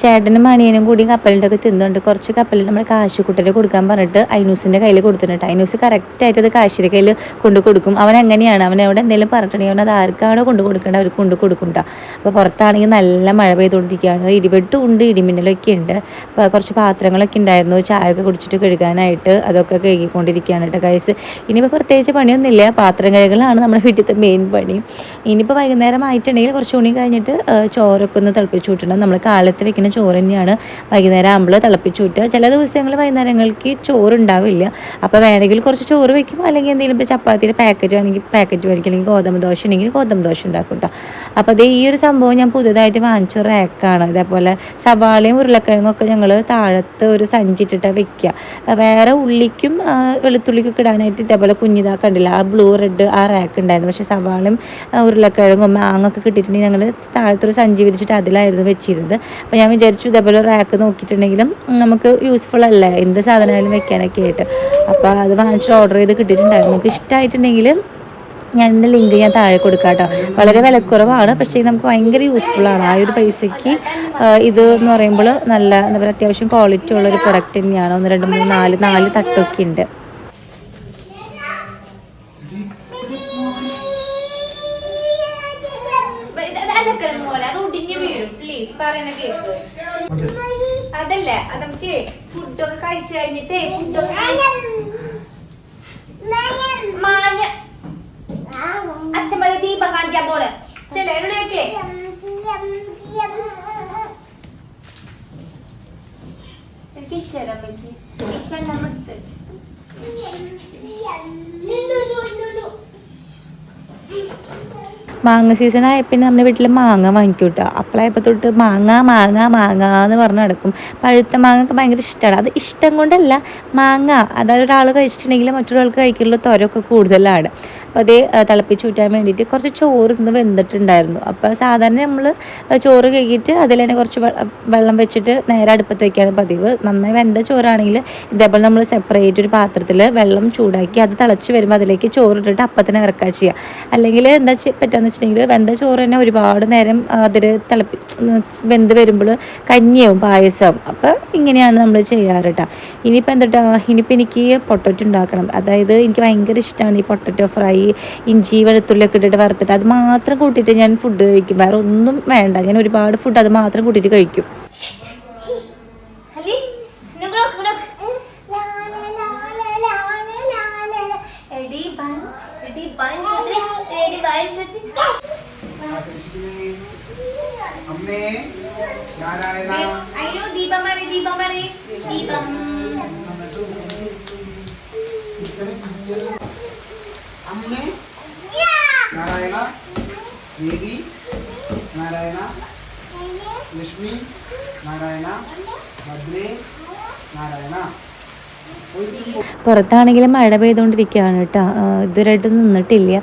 ചേട്ടനും അനിയനും കൂടി കപ്പലിന്റെ ഒക്കെ തിന്നുണ്ട് കുറച്ച് കപ്പലിൽ നമ്മൾ കാശുക്കുട്ടനെ കൊടുക്കാൻ പറഞ്ഞിട്ട് ഐനൂസിന്റെ കയ്യിൽ കൊടുത്തിട്ടുണ്ട്. ഐനൂസ് കറക്റ്റായിട്ട് അത് കാശിന്റെ കയ്യിൽ കൊണ്ട് കൊടുക്കും. അവൻ എങ്ങനെയാണ്? അവൻ അവിടെ എന്തെങ്കിലും പറഞ്ഞിട്ടുണ്ടെങ്കിൽ അവൻ അത് ആർക്കാണോ കൊണ്ട് കൊടുക്കേണ്ടത് അവർ കൊണ്ട് കൊടുക്കണ്ട അപ്പോൾ പുറത്താണെങ്കിൽ നല്ല മഴ പെയ്തുകൊണ്ടിരിക്കുകയാണ്. ഇടിവെട്ടും ഉണ്ട് ഇടിമിന്നലൊക്കെ ഉണ്ട്. അപ്പോൾ കുറച്ച് പാത്രങ്ങളൊക്കെ ഉണ്ടായിരുന്നു. ചായ ഒക്കെ കുടിച്ചിട്ട് കഴുകാനായിട്ട് അതൊക്കെ കഴുകിക്കൊണ്ടിരിക്കുകയാണ് കേട്ടോ കൈസ് ഇനിയിപ്പോൾ പ്രത്യേകിച്ച് പണിയൊന്നുമില്ല. പാത്രം കഴുകലാണ് നമ്മുടെ വീട്ടിലത്തെ മെയിൻ പണി. ഇനിയിപ്പോൾ വൈകുന്നേരം ആയിട്ടുണ്ടെങ്കിൽ കുറച്ച് മണി കഴിഞ്ഞിട്ട് ചോറൊക്കെ ഒന്ന് തിളപ്പിച്ച് വിട്ടണം നമ്മൾ കാലത്ത് വെക്കുന്ന വെക്കണ ചോറ് തന്നെയാണ് വൈകുന്നേരം ആകുമ്പോൾ തിളപ്പിച്ചൂറ്റുക ചില ദിവസങ്ങൾ വൈകുന്നേരങ്ങൾക്ക് ചോറ് ഉണ്ടാവില്ല അപ്പോൾ വേണമെങ്കിൽ കുറച്ച് ചോറ് വയ്ക്കും അല്ലെങ്കിൽ എന്തെങ്കിലും ഇപ്പോൾ ചപ്പാത്തിയുടെ പാക്കറ്റ് ആണെങ്കിൽ പാക്കറ്റ് മേടിക്കും അല്ലെങ്കിൽ ഗോതമ്പ് ദോശ ഉണ്ടെങ്കിൽ ഗോതമ്പ് ദോശ ഉണ്ടാക്കും കേട്ടോ അപ്പോൾ അത് ഈ ഒരു സംഭവം ഞാൻ പുതുതായിട്ട് വാങ്ങിച്ച റാക്കാണ് ഇതേപോലെ സവാളയും ഉരുളക്കിഴങ്ങും ഒക്കെ ഞങ്ങൾ താഴത്ത് ഒരു സഞ്ചിട്ടിട്ട് വെക്കുക. വേറെ ഉള്ളിക്കും വെളുത്തുള്ളിക്കൊക്കെ ഇടാനായിട്ട് ഇതേപോലെ കുഞ്ഞിതാ കണ്ടില്ല ആ ബ്ലൂ റെഡ് ആ റാക്ക് ഉണ്ടായിരുന്നു. പക്ഷേ സവാളയും ഉരുളക്കിഴങ്ങും മാങ്ങൊക്കെ കിട്ടിയിട്ടുണ്ടെങ്കിൽ ഞങ്ങൾ താഴത്തൊരു സഞ്ചി വിരിച്ചിട്ട് അതിലായിരുന്നു വെച്ചിരുന്നത്. അപ്പോൾ ഞാൻ വിചാരിച്ചു ഇതേപോലെ റാക്ക് നോക്കിയിട്ടുണ്ടെങ്കിലും നമുക്ക് യൂസ്ഫുൾ അല്ലേ എന്ത് സാധനമായാലും വെക്കാനൊക്കെ ആയിട്ട് അപ്പോൾ അത് വാങ്ങിച്ചിട്ട് ഓർഡർ ചെയ്ത് കിട്ടിയിട്ടുണ്ടായിരുന്നു നമുക്ക് ഇഷ്ടമായിട്ടുണ്ടെങ്കിൽ ഞാൻ എന്റെ ലിങ്ക് ഞാൻ താഴെ കൊടുക്കാം കേട്ടോ വളരെ വിലക്കുറവാണ് പക്ഷേ നമുക്ക് ഭയങ്കര യൂസ്ഫുള്ളാണ് ആ ഒരു പൈസയ്ക്ക് ഇത് എന്ന് പറയുമ്പോൾ നല്ല എന്താ പറയുക അത്യാവശ്യം ക്വാളിറ്റി ഉള്ള ഒരു പ്രൊഡക്റ്റ് തന്നെയാണ് ഒന്ന് രണ്ട് മൂന്ന് നാല് നാല് തട്ടൊക്കെ ഉണ്ട് പറയുന്ന കേക്ക് അതല്ല അത് നമുക്ക് ഫുഡൊക്കെ കഴിച്ചു കഴിഞ്ഞിട്ടേ ഫുഡൊക്കെ മാഞ്ഞ അച്ഛൻ പറയും ദീപം കാണിക്കാൻ പോണ്. ചെല എവിടെയൊക്കെ? എനിക്ക് ഇഷ്ടം പറ്റി. ഇഷ്ടം നമുക്ക് മാങ്ങ സീസൺ ആയ പിന്നെ നമ്മുടെ വീട്ടിൽ മാങ്ങ വാങ്ങിക്കും കേട്ടോ അപ്പോഴായപ്പോൾ തൊട്ട് മാങ്ങ മാങ്ങ മാങ്ങ എന്ന് പറഞ്ഞ് നടക്കും. പഴുത്ത മാങ്ങ ഒക്കെ ഭയങ്കര ഇഷ്ടമാണ് അത് ഇഷ്ടം കൊണ്ടല്ല മാങ്ങ. അതായത് ഒരാൾ കഴിച്ചിട്ടുണ്ടെങ്കിൽ മറ്റൊരാൾക്ക് കഴിക്കാനുള്ള തൊരൊക്കെ കൂടുതലാണ്. അപ്പോൾ അതേ തിളപ്പിച്ച് ഊറ്റാൻ വേണ്ടിയിട്ട് കുറച്ച് ചോറ് ഇന്ന് വെന്തിട്ടുണ്ടായിരുന്നു. അപ്പോൾ സാധാരണ നമ്മൾ ചോറ് കഴുകിയിട്ട് അതിൽ തന്നെ കുറച്ച് വെള്ളം വെച്ചിട്ട് നേരെ അടുപ്പത്ത് വയ്ക്കാണ് പതിവ്. നന്നായി വെന്ത ചോറാണെങ്കിൽ ഇതേപോലെ നമ്മൾ സെപ്പറേറ്റ് ഒരു പാത്രത്തിൽ വെള്ളം ചൂടാക്കി അത് തിളച്ച് വരുമ്പോൾ അതിലേക്ക് ചോറിട്ടിട്ട് അപ്പത്തിനെ ഇറക്കുക ചെയ്യുക അല്ലെങ്കിൽ എന്താ ചെ- വെച്ചിട്ടുണ്ടെങ്കിൽ വെന്ത ചോറ് തന്നെ ഒരുപാട് നേരം അതിൽ തിളപ്പി വെന്ത് വരുമ്പോൾ കഞ്ഞിയാവും പായസവും. അപ്പോൾ ഇങ്ങനെയാണ് നമ്മൾ ചെയ്യാറ് കേട്ടോ. ഇനിയിപ്പോൾ എന്താ ഇനിയിപ്പോൾ എനിക്ക് പൊട്ടറ്റോ ഉണ്ടാക്കണം. അതായത് എനിക്ക് ഭയങ്കര ഇഷ്ടമാണ് ഈ പൊട്ടറ്റോ ഫ്രൈ ഇഞ്ചി വെളുത്തുള്ളിയൊക്കെ ഇട്ടിട്ട് വറുത്തിട്ട്. അത് മാത്രം കൂട്ടിയിട്ട് ഞാൻ ഫുഡ് കഴിക്കും. വേറെ ഒന്നും വേണ്ട. ഞാൻ ഒരുപാട് ഫുഡ് അത് മാത്രം കൂട്ടിയിട്ട് കഴിക്കും. લાઈટ નથી અમને ના ના ના આયો દીપા મારે દીપા મારે દીપા અમને નારાયણ દેવી નારાયણ લક્ષ્મી નારાયણ ભદ્રે નારાયણ പുറത്താണെങ്കിൽ മഴ പെയ്തുകൊണ്ടിരിക്കുകയാണ് കേട്ടോ. ഇതുവരെയായിട്ട് നിന്നിട്ടില്ല.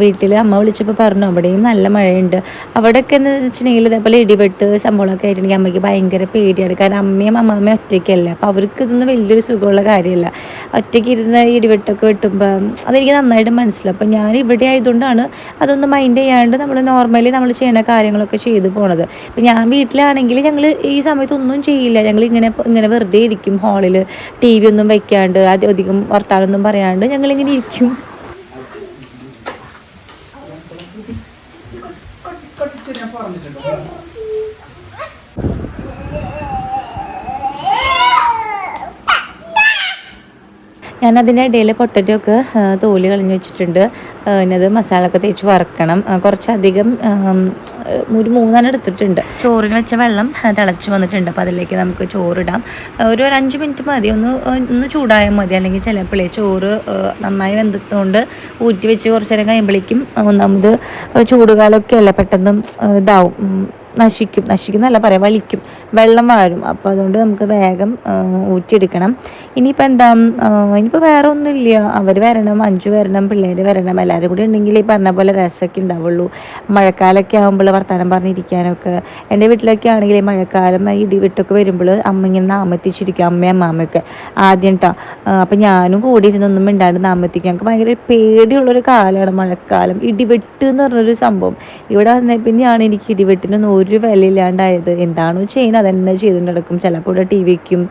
വീട്ടിൽ അമ്മ വിളിച്ചപ്പോൾ പറഞ്ഞു അവിടെയും നല്ല മഴയുണ്ട്. അവിടെയൊക്കെ എന്ന് വെച്ചിട്ടുണ്ടെങ്കിൽ ഇതേപോലെ ഇടിവെട്ട് സംഭവമൊക്കെ ആയിട്ടുണ്ടെങ്കിൽ അമ്മയ്ക്ക് ഭയങ്കര പേടിയാണ്. കാരണം അമ്മയും അമ്മാമ്മയും ഒറ്റയ്ക്കല്ല. അപ്പോൾ അവർക്ക് ഇതൊന്നും വലിയൊരു സുഖമുള്ള കാര്യമല്ല. ഒറ്റയ്ക്ക് ഇരുന്ന് ഇടിവെട്ടൊക്കെ വെട്ടുമ്പോൾ അതെനിക്ക് നന്നായിട്ട് മനസ്സിലാവും അപ്പോൾ ഞാൻ ഇവിടെ ആയതുകൊണ്ടാണ് അതൊന്നും മൈൻഡ് ചെയ്യാണ്ട് നമ്മൾ നോർമലി നമ്മൾ ചെയ്യുന്ന കാര്യങ്ങളൊക്കെ ചെയ്തു പോണത്. ഇപ്പം ഞാൻ വീട്ടിലാണെങ്കിൽ ഞങ്ങൾ ഈ സമയത്ത് ഒന്നും ചെയ്യില്ല. ഞങ്ങൾ ഇങ്ങനെ ഇങ്ങനെ വെറുതെ ഇരിക്കും ഹാളിൽ ടി വി ഒന്നും വെക്കാണ്ട് അത് അധികം വർത്താനൊന്നും പറയാണ്ട് ഞങ്ങളിങ്ങനെ ഇരിക്കും പറഞ്ഞിട്ടുണ്ട് ഞാൻ അതിന്റെ ഇടയിൽ പൊട്ടറ്റോ ഒക്കെ ആ, തോൽ കളഞ്ഞ് വെച്ചിട്ടുണ്ട്. ആ, പിന്നെ അത് മസാല ഒക്കെ തേച്ച് വറക്കണം. കുറച്ചധികം ഒരു മൂന്നെണ്ണം എടുത്തിട്ടുണ്ട്. ചോറിന് വെച്ച വെള്ളം തിളച്ച് വന്നിട്ടുണ്ട്. അപ്പോൾ അതിലേക്ക് നമുക്ക് ചോറിടാം. ഒരു അഞ്ച് മിനിറ്റ് മതി. ഒന്ന് ഒന്ന് ചൂടായാൽ മതി. അല്ലെങ്കിൽ ചിലപ്പോഴേ ചോറ് നന്നായി വെന്തതുകൊണ്ട് ഊറ്റി വെച്ച് കുറച്ച് നേരം കഴിയുമ്പോഴേക്കും ഒന്നാമത് ചൂടുകാലമൊക്കെ അല്ല പെട്ടെന്ന് ഇതാവും. നശിക്കും. നശിക്കുന്നല്ല പറയാം വലിക്കും. വെള്ളം വാഴും അപ്പോൾ അതുകൊണ്ട് നമുക്ക് വേഗം ഊറ്റിയെടുക്കണം. ഇനിയിപ്പോൾ എന്താ ഇനിയിപ്പോൾ വേറെ ഒന്നുമില്ല. അവർ വരണം അഞ്ചു വരണം പിള്ളേർ വരണം. എല്ലാവരും കൂടി ഉണ്ടെങ്കിൽ ഈ പറഞ്ഞ പോലെ രസമൊക്കെ ഉണ്ടാവുള്ളൂ. മഴക്കാലമൊക്കെ ആകുമ്പോൾ വർത്തമാനം പറഞ്ഞിരിക്കാനൊക്കെ. എന്റെ വീട്ടിലൊക്കെ ആണെങ്കിൽ മഴക്കാലം ഇടി ഇടിവിട്ടൊക്കെ വരുമ്പോൾ അമ്മ ഇങ്ങനെ നാമത്തിച്ചിരിക്കും അമ്മയും അമ്മാമ്മയൊക്കെ. ആദ്യം കേട്ടോ അപ്പം ഞാനും കൂടി ഇരുന്നൊന്നും മിണ്ടാണ്ട് നാമത്തിക്കും. ഞങ്ങൾക്ക് ഭയങ്കര പേടിയുള്ളൊരു കാലമാണ് മഴക്കാലം. ഇടിവെട്ട് എന്ന് പറഞ്ഞൊരു സംഭവം. ഇവിടെ വന്നേ പിന്നെയാണ് എനിക്ക് ഇടിവെട്ടിനൊന്നും ഒരു വിലയില്ലാണ്ടായത്. എന്താണോ ചെയ്യുന്നത്? അതന്നെ ചെയ്തുകൊണ്ട് ചിലപ്പോൾ ഇവിടെ ടി വിക്കും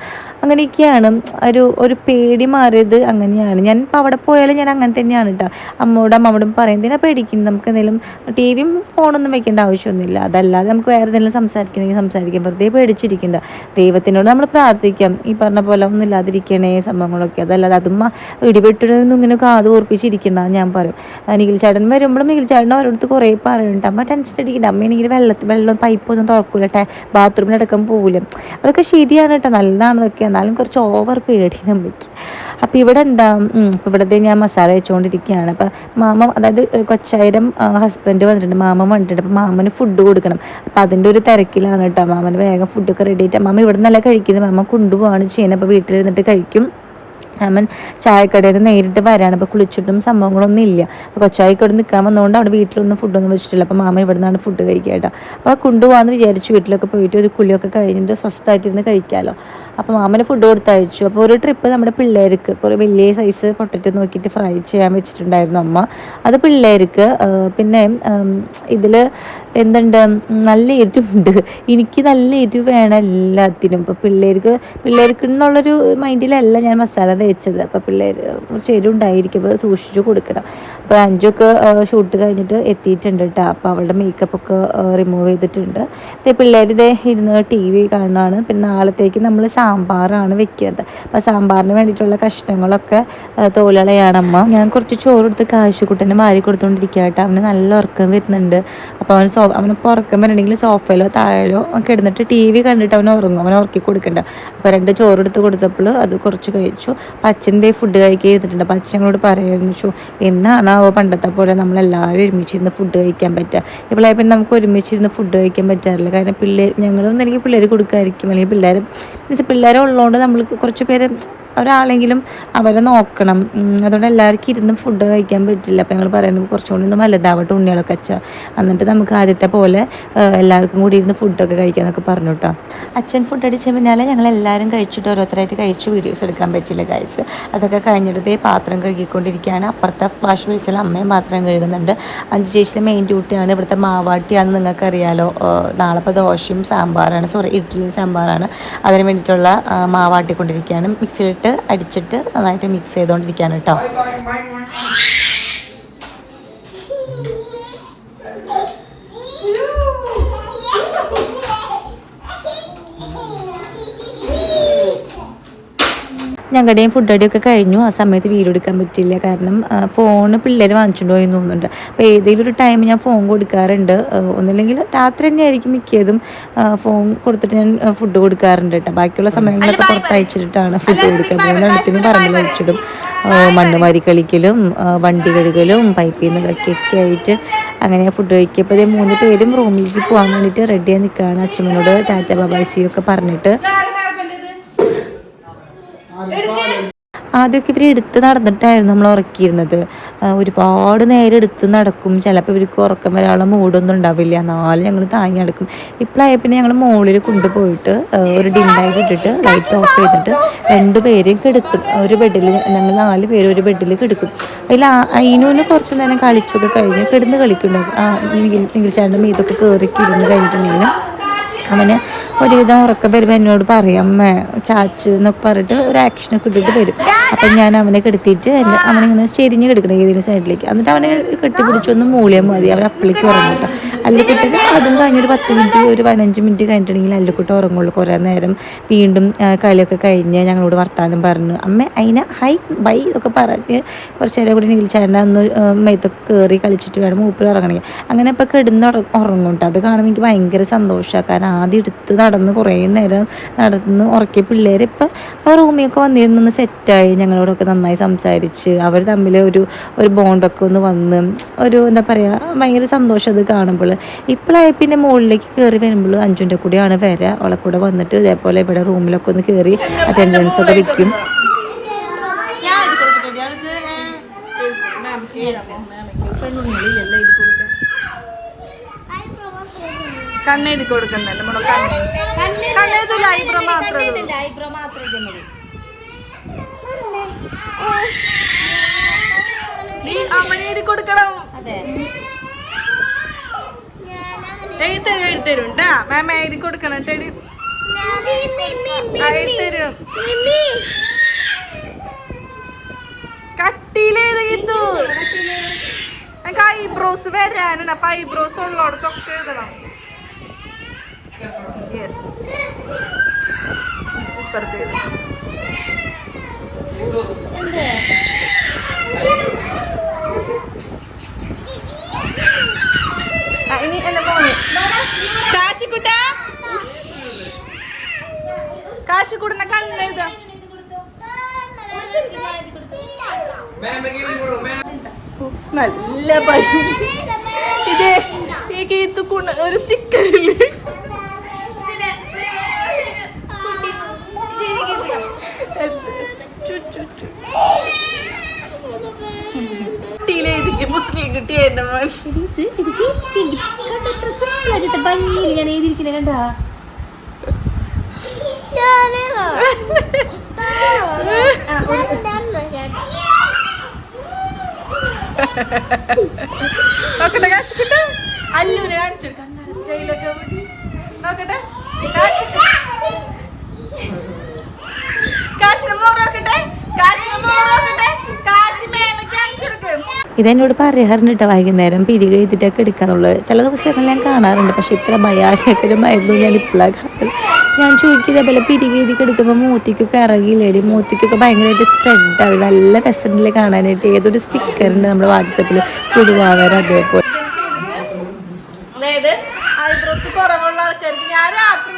അങ്ങനെയൊക്കെയാണ്. ഒരു ഒരു പേടി മാറിയത് അങ്ങനെയാണ്. ഞാൻ ഇപ്പം അവിടെ പോയാലും ഞാൻ അങ്ങനെ തന്നെയാണ് കേട്ടോ. അമ്മയോടും അമ്മോടും പറയും എന്തിനാ പേടിക്കുന്നത്? നമുക്ക് എന്തെങ്കിലും ടി വിയും ഫോണൊന്നും വെക്കേണ്ട ആവശ്യമൊന്നുമില്ല. അതല്ലാതെ നമുക്ക് വേറെ എന്തെങ്കിലും സംസാരിക്കണമെങ്കിൽ സംസാരിക്കാം. വെറുതെ പേടിച്ചിരിക്കണ്ട. ദൈവത്തിനോട് നമ്മൾ പ്രാർത്ഥിക്കാം. ഈ പറഞ്ഞ പോലെ ഒന്നും ഇല്ലാതിരിക്കണേ സംഭവങ്ങളൊക്കെ. അതല്ലാതെ അതും ഇടിപെട്ടിടുന്നു ഇങ്ങനെ കാത് ഓർപ്പിച്ചിരിക്കണ്ട ഞാൻ പറയും. നികിൽ ചേട്ടൻ വരുമ്പോഴും നിഖിൽ ചേട്ടൻ അവരോടത്ത് കുറേ പറയുന്നുണ്ട് അമ്മ ടെൻഷൻ അടിക്കണ്ട. അമ്മയാണെങ്കിൽ വെള്ളത്തിൽ വെള്ളം പൈപ്പ് ഒന്നും തുറക്കൂല ടേ ബാത്റൂമിലടക്കം പോകില്ല അതൊക്കെ ശരിയാണ് കേട്ടോ നല്ലതാണ് അതൊക്കെ എന്നാലും കുറച്ച് ഓവർ പേടിയാണ് അമ്മയ്ക്ക്. അപ്പോൾ ഇവിടെ എന്താ ഇപ്പോൾ ഇവിടെ ഞാൻ മസാല വെച്ചുകൊണ്ടിരിക്കുകയാണ് അപ്പോൾ മാമ അതായത് കൊച്ചായിരം ഹസ്ബൻഡ് വന്നിട്ടുണ്ട്. മാമ വന്നിട്ടുണ്ട്. അപ്പോൾ മാമന് ഫുഡ് കൊടുക്കണം. അപ്പോൾ അതിന്റെ ഒരു തിരക്കിലാണ് കേട്ടോ മാമന് വേഗം ഫുഡൊക്കെ റെഡി ആയിട്ട്. മാമ ഇവിടെ നിന്നല്ല കഴിക്കുന്നത്? മാമ കൊണ്ടുപോവാണ് ചെയ്യുന്നത്. അപ്പോൾ വീട്ടിലിരുന്നിട്ട് കഴിക്കും. അവൻ ചായക്കടയിൽ നിന്ന് നേരിട്ട് വരാണ് അപ്പോൾ കുളിച്ചിട്ടും സംഭവങ്ങളൊന്നും ഇല്ല. അപ്പോൾ കൊച്ചായിക്കോട് നിൽക്കാൻ വന്നതുകൊണ്ട് അവിടെ വീട്ടിലൊന്നും ഫുഡൊന്നും വെച്ചിട്ടില്ല. അപ്പോൾ മാമ ഇവിടെ നിന്നാണ് ഫുഡ് കഴിക്കുക കേട്ടോ. അപ്പോൾ കൊണ്ടുപോകാമെന്ന് വിചാരിച്ചു വീട്ടിലൊക്കെ പോയിട്ട് ഒരു കുളിയൊക്കെ കഴിഞ്ഞിട്ട് സ്വസ്ഥമായിട്ടിരുന്ന് കഴിക്കാമല്ലോ. അപ്പോൾ മാമന് ഫുഡ് കൊടുത്തയച്ചു അപ്പോൾ ഒരു ട്രിപ്പ് നമ്മുടെ പിള്ളേർക്ക് കുറേ വലിയ സൈസ് പൊട്ടറ്റോ നോക്കിയിട്ട് ഫ്രൈ ചെയ്യാൻ വെച്ചിട്ടുണ്ടായിരുന്നു അമ്മ. അത് പിള്ളേർക്ക് പിന്നെ ഇതിൽ എന്തുണ്ട് നല്ല എരിവുണ്ട്. എനിക്ക് നല്ല എരിവ് വേണം എല്ലാത്തിനും. ഇപ്പോൾ പിള്ളേർക്ക് പിള്ളേർക്ക് എന്നുള്ളൊരു മൈൻഡിലല്ല ഞാൻ മസാല തേച്ചത്. അപ്പോൾ പിള്ളേർ കുറച്ച് എരിവുണ്ടായിരിക്കും അപ്പോൾ സൂക്ഷിച്ചു കൊടുക്കണം. അപ്പോൾ അഞ്ചൊക്കെ ഷൂട്ട് കഴിഞ്ഞിട്ട് എത്തിയിട്ടുണ്ട് കേട്ടോ അപ്പോൾ അവളുടെ മേക്കപ്പ് ഒക്കെ റിമൂവ് ചെയ്തിട്ടുണ്ട്. പിള്ളേർ ഇതേ ഇരുന്ന് ടി വി കാണുകയാണ് പിന്നെ നാളത്തേക്ക് നമ്മൾ സാമ്പാറാണ് വെക്കുന്നത്. അപ്പോൾ സാമ്പാറിന് വേണ്ടിയിട്ടുള്ള കഷ്ണങ്ങളൊക്കെ ആ, തോലുകളയാണ് അമ്മ. ഞാൻ കുറച്ച് ചോറ് എടുത്ത് മാരി കൊടുത്തുകൊണ്ടിരിക്കുക കേട്ടോ. അവന് നല്ല ഉറക്കം വരുന്നുണ്ട്. അപ്പോൾ അവൻ സോ അവന് ഉറക്കം വരണമെങ്കിൽ സോഫയിലോ താഴെയോ ഒക്കെ ഇടുന്നിട്ട് ടി വി കണ്ടിട്ട് അവൻ ഉറങ്ങും. അവനെ ഉറക്കി കൊടുക്കണ്ട. അപ്പോൾ രണ്ട് ചോറ് എടുത്ത് കൊടുത്തപ്പോൾ അത് കുറച്ച് കഴിച്ചു. അപ്പം അച്ഛന്റെ ഫുഡ് കഴിക്കുക ചെയ്തിട്ടുണ്ട് അപ്പം അച്ഛനോട് പറയായിരുന്നു ചോ എന്നാണ് അവ പണ്ടത്തെ പോലെ നമ്മളെല്ലാവരും ഒരുമിച്ചിരുന്ന് ഫുഡ് കഴിക്കാൻ പറ്റുക ഇപ്പോൾ പിന്നെ നമുക്ക് ഒരുമിച്ചിരുന്ന് ഫുഡ് കഴിക്കാൻ പറ്റാറില്ല. കാരണം പിള്ളേർ ഞങ്ങളൊന്നും എനിക്ക് പിള്ളേർ കൊടുക്കാതിരിക്കും. അല്ലെങ്കിൽ പിള്ളേർ മീൻസ് പിള്ളേരെ ഉള്ളതുകൊണ്ട് നമ്മൾക്ക് കുറച്ച് പേര് ഒരാളെങ്കിലും അവരെ നോക്കണം. അതുകൊണ്ട് എല്ലാവർക്കും ഇരുന്ന് ഫുഡ് കഴിക്കാൻ പറ്റില്ല. അപ്പം ഞങ്ങൾ പറയുന്നത് കുറച്ചും കൂടി ഒന്ന് വലുതാവട്ടെ ഉണ്ണികളൊക്കെ അച്ഛ. എന്നിട്ട് നമുക്ക് ആദ്യത്തെ പോലെ എല്ലാവർക്കും കൂടി ഇരുന്ന് ഫുഡൊക്കെ കഴിക്കാന്നൊക്കെ പറഞ്ഞു കേട്ടോ അച്ഛൻ ഫുഡ് അടിച്ച പിന്നാലെ ഞങ്ങൾ എല്ലാവരും കഴിച്ചിട്ട് ഓരോരുത്തരായിട്ട് കഴിച്ച് വീഡിയോസ് എടുക്കാൻ പറ്റില്ല ഗൈസ് അതൊക്കെ കഴിഞ്ഞിട്ട് പാത്രം കഴുകിക്കൊണ്ടിരിക്കുകയാണ്. അപ്പുറത്തെ വാഷ് ബേസിൽ അമ്മയും പാത്രം കഴുകുന്നുണ്ട്. അഞ്ച് ചേച്ചിയുടെ മെയിൻ ഡ്യൂട്ടിയാണ് ഇവിടുത്തെ മാവാട്ടിയാണെന്ന് നിങ്ങൾക്കറിയാലോ. നാളെ ഇപ്പോൾ ദോശയും സാമ്പാറാണ്. സോറി ഇഡ്ഡലിയും സാമ്പാറാണ്. അതിന് വേണ്ടിയിട്ടുള്ള മാവാട്ടിക്കൊണ്ടിരിക്കുകയാണ്. മാവാട്ടിക്കൊണ്ടിരിക്കുകയാണ് മിക്സിയിലിട്ട് അടിച്ചിട്ട് നന്നായിട്ട് മിക്സ് ചെയ്തുകൊണ്ടിരിക്കുകയാണ് കേട്ടോ. ഞങ്ങളുടെയും ഫുഡ് അടിയൊക്കെ കഴിഞ്ഞു. ആ സമയത്ത് വീഡിയോ എടുക്കാൻ പറ്റില്ല കാരണം ഫോൺ പിള്ളേർ വാങ്ങിച്ചിട്ടുണ്ടോ എന്ന് തോന്നുന്നുണ്ട്. അപ്പോൾ ഏതെങ്കിലും ഒരു ടൈം ഞാൻ ഫോൺ കൊടുക്കാറുണ്ട്. ഒന്നില്ലെങ്കിൽ രാത്രി തന്നെ ആയിരിക്കും മിക്കതും. ഫോൺ കൊടുത്തിട്ട് ഞാൻ ഫുഡ് കൊടുക്കാറുണ്ട് കേട്ടോ. ബാക്കിയുള്ള സമയങ്ങളൊക്കെ പുറത്തയച്ചിട്ടാണ് ഫുഡ് കൊടുക്കുക അടുത്തിന് പറമ്പിൽ അയച്ചിടും ആ, മണ്ണ് വാരി കളിക്കലും വണ്ടി കഴുകലും പൈപ്പിൽ നിന്ന് ഒക്കെ ആയിട്ട് അങ്ങനെ ഫുഡ് ഇതേ മൂന്ന് പേരും റൂമിലേക്ക് പോകാൻ വേണ്ടിയിട്ട് റെഡിയായി നിൽക്കുകയാണ് അച്ഛമ്മനോട് ടാറ്റ ബാബാസിയൊക്കെ പറഞ്ഞിട്ട്. ആദ്യമൊക്കെ ഇവർ എടുത്ത് നടന്നിട്ടായിരുന്നു നമ്മൾ ഉറക്കിയിരുന്നത്. ഒരുപാട് നേരം എടുത്ത് നടക്കും. ചിലപ്പോൾ ഇവർക്ക് ഉറക്കം വരാനുള്ള മൂടൊന്നും ഉണ്ടാവില്ല. എന്നാലും ഞങ്ങൾ താങ്ങി നടക്കും. ഇപ്പോഴായ പിന്നെ ഞങ്ങൾ മുകളിൽ കൊണ്ടുപോയിട്ട് ഒരു ഡിമ്മായിട്ട് ഇട്ടിട്ട് ലൈറ്റ് ഓഫ് ചെയ്തിട്ട് രണ്ട് കിടത്തും. ഒരു ബെഡിൽ ഞങ്ങൾ നാല് പേര് ഒരു ബെഡിൽ കിടക്കും. അതിൽ അതിനൊന്ന് കുറച്ച് നേരം കളിച്ചൊക്കെ കഴിഞ്ഞ് കിടന്ന് കളിക്കുന്നുണ്ടാവും. ആ നിങ്ങൾ ചേട്ടന്റെ മീതൊക്കെ കയറി കിടന്ന് കഴിഞ്ഞിട്ടുണ്ടെങ്കിലും അവന് ഒരുവിധം ഉറക്കം വരുമ്പോൾ എന്നോട് പറയും അമ്മ ചാച്ചു എന്നൊക്കെ പറഞ്ഞിട്ട് ഒരു ആക്ഷനൊക്കെ ഇട്ടിട്ട് വരും. അപ്പം ഞാൻ അവനെ കെടുത്തിയിട്ട് എന്നെ അവനിങ്ങനെ ചെരിഞ്ഞ് കിടക്കണം ഏതെങ്കിലും സൈഡിലേക്ക് എന്നിട്ട് അവനെ കെട്ടിപ്പിടിച്ചൊന്ന് മൂളിയാൽ മതി അവൻ അപ്പിളിക്ക് ഉറങ്ങും കേട്ടോ അല്ലുക്കുട്ടിന് അതും കഴിഞ്ഞൊരു പത്ത് മിനിറ്റ് ഒരു പതിനഞ്ച് മിനിറ്റ് കഴിഞ്ഞിട്ടുണ്ടെങ്കിൽ അല്ലുക്കുട്ടി ഉറങ്ങുള്ളൂ. കുറേ നേരം വീണ്ടും ആ, കളിയൊക്കെ കഴിഞ്ഞ് ഞങ്ങളോട് വർത്താനം പറഞ്ഞു. അമ്മ അതിനെ ഹൈ ബൈ ഒക്കെ പറഞ്ഞ് കുറച്ച് നേരം കൂടി നിൽച്ചാണ്ട് ഒന്ന് ആ, മേത്തൊക്കെ കയറി കളിച്ചിട്ട് വേണം മൂപ്പിൽ ഉറങ്ങണമെങ്കിൽ. അങ്ങനെ ഇപ്പോൾ കിടന്ന് ഉറ- ഉറങ്ങും കേട്ടോ അത് കാണുമ്പോൾ എനിക്ക് ഭയങ്കര സന്തോഷമാണ് കാരണം ആദ്യം എടുത്ത് നടന്ന് കുറേ നേരം നടന്ന് ഉറക്കിയ പിള്ളേർ ഇപ്പം ആ റൂമിയൊക്കെ വന്നിരുന്ന് സെറ്റായി ഞങ്ങളോടൊക്കെ നന്നായി സംസാരിച്ച്. അവർ തമ്മിൽ ഒരു ഒരു ബോണ്ടൊക്കെ ഒന്ന് വന്ന് ഒരു എന്താ പറയുക ഭയങ്കര സന്തോഷം അത് കാണുമ്പോൾ ഇപ്പോഴായി പിന്നെ മുകളിലേക്ക് കയറി വരുമ്പോൾ അഞ്ചുന്റെ കൂടെയാണ് വരിക അവളെ കൂടെ വന്നിട്ട് ഇതേപോലെ ഇവിടെ റൂമിലൊക്കെ ഒന്ന് കയറി അറ്റൻഡൻസ് ഒക്കെ വെക്കും. ഞാൻ കണ്ണെഴുതി കൊടുക്കുന്നത് നമ്മുടെ കണ്ണ്. കണ്ണെഴുതൂല ഐബ്രോ മാത്രം എഴുതൂ. ഐബ്രോ മാത്രം അമ്മനെ എഴുതി കൊടുക്കണം. എഴുത്തരും എഴുത്തരും ട്ടാ മാമ എഴുതി കൊടുക്കണം ട്ടേടി എഴുത്തരും കട്ടിയിലേത് ഐബ്രോസ് വരാനുണ്ട് അപ്പൊ ഐബ്രോസ് ഉള്ളോടത്തൊക്കെ എഴുതണം. യെസ് ഇപ്പുറത്തേത് ഇനി എന്നെ പോണു കാശിക്കുട്ട? കാശിക്കുട്ടനെ കണ്ണെഴുതാ നല്ല പരി ഇത് ഈ കീത്തുക്കുണ്ണ ഒരു സ്റ്റിക്കറില്ലേ മുസ്ലിം കുട്ടി എന്റെ മോൻ. ഭംഗിയിൽ ഞാൻ എഴുതിയിരിക്കുന്നത് കണ്ടാ നോക്കട്ടെ കാശിക്കുട്ട അല്ലുവിനെ കാണിച്ചു കണ്ണാടി സ്റ്റൈലൊക്കെ നോക്കട്ടെ. കാശിനെ മോറ് നോക്കട്ടെ കാശിനെ മോറ് നോക്കട്ടെ കാശി മേലെ കാണിച്ചു കൊടുക്കും ഇതെന്നോട് പറയാറുണ്ട്. വൈകുന്നേരം പിരിക എഴുതിട്ടൊക്കെ എടുക്കാന്നുള്ളത് ചില ദിവസങ്ങളിൽ ഞാൻ കാണാറുണ്ട്. പക്ഷെ ഇത്ര ഭയാനകരമായിരുന്നു ഞാൻ ഇപ്പോഴാണ് കാണുന്നത്. ഞാൻ ചോദിക്കുക ഇതേപോലെ പിരിക എഴുതിക്ക് എടുക്കുമ്പോൾ മൂത്തിക്കൊക്കെ ഇറങ്ങിയില്ലേടി? മൂത്തിക്കൊക്കെ ഭയങ്കരമായിട്ട് സ്പ്രെഡ് ആവും നല്ല രസമുണ്ടല്ലേ കാണാനായിട്ട്. ഏതൊരു സ്റ്റിക്കറുണ്ട് നമ്മുടെ വാട്സപ്പിൽ കുടുവാവർ അതേപോലെ. അതായത് ഐബ്രോസ് കുറവുള്ള ആൾക്കാർക്ക് ഞാൻ രാത്രി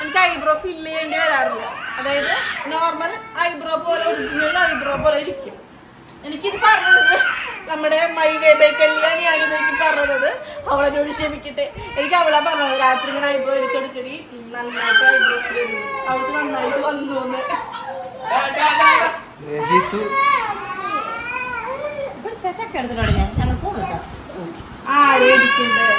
എനിക്ക് ഐബ്രോ ഫില്ല് ചെയ്യേണ്ടി വരാറില്ല. അതായത് നോർമൽ ഐബ്രോ പോലെ ഒറിജിനൽ ഐബ്രോ പോലെ ഇരിക്കും. എനിക്കിത് പറഞ്ഞത്. നമ്മുടെ മൈ വേ ബൈ കല്യാണിയാണ് ഇത് എനിക്ക് പറഞ്ഞത്. അവളെന്നോട് ക്ഷമിക്കട്ടെ. എനിക്ക് അവളെ പറഞ്ഞത്. രാത്രി ഇങ്ങനെ ഐബ്രോ എനിക്ക് എടുക്കടി. നന്നായിട്ട് അവൾക്ക് നന്നായിട്ട് വന്നു എന്ന്. ചക്ക എടുത്തിട്ടുണ്ട് ഞാൻ ഞങ്ങൾ പോകും ആരെ ഇരിക്കുന്നത്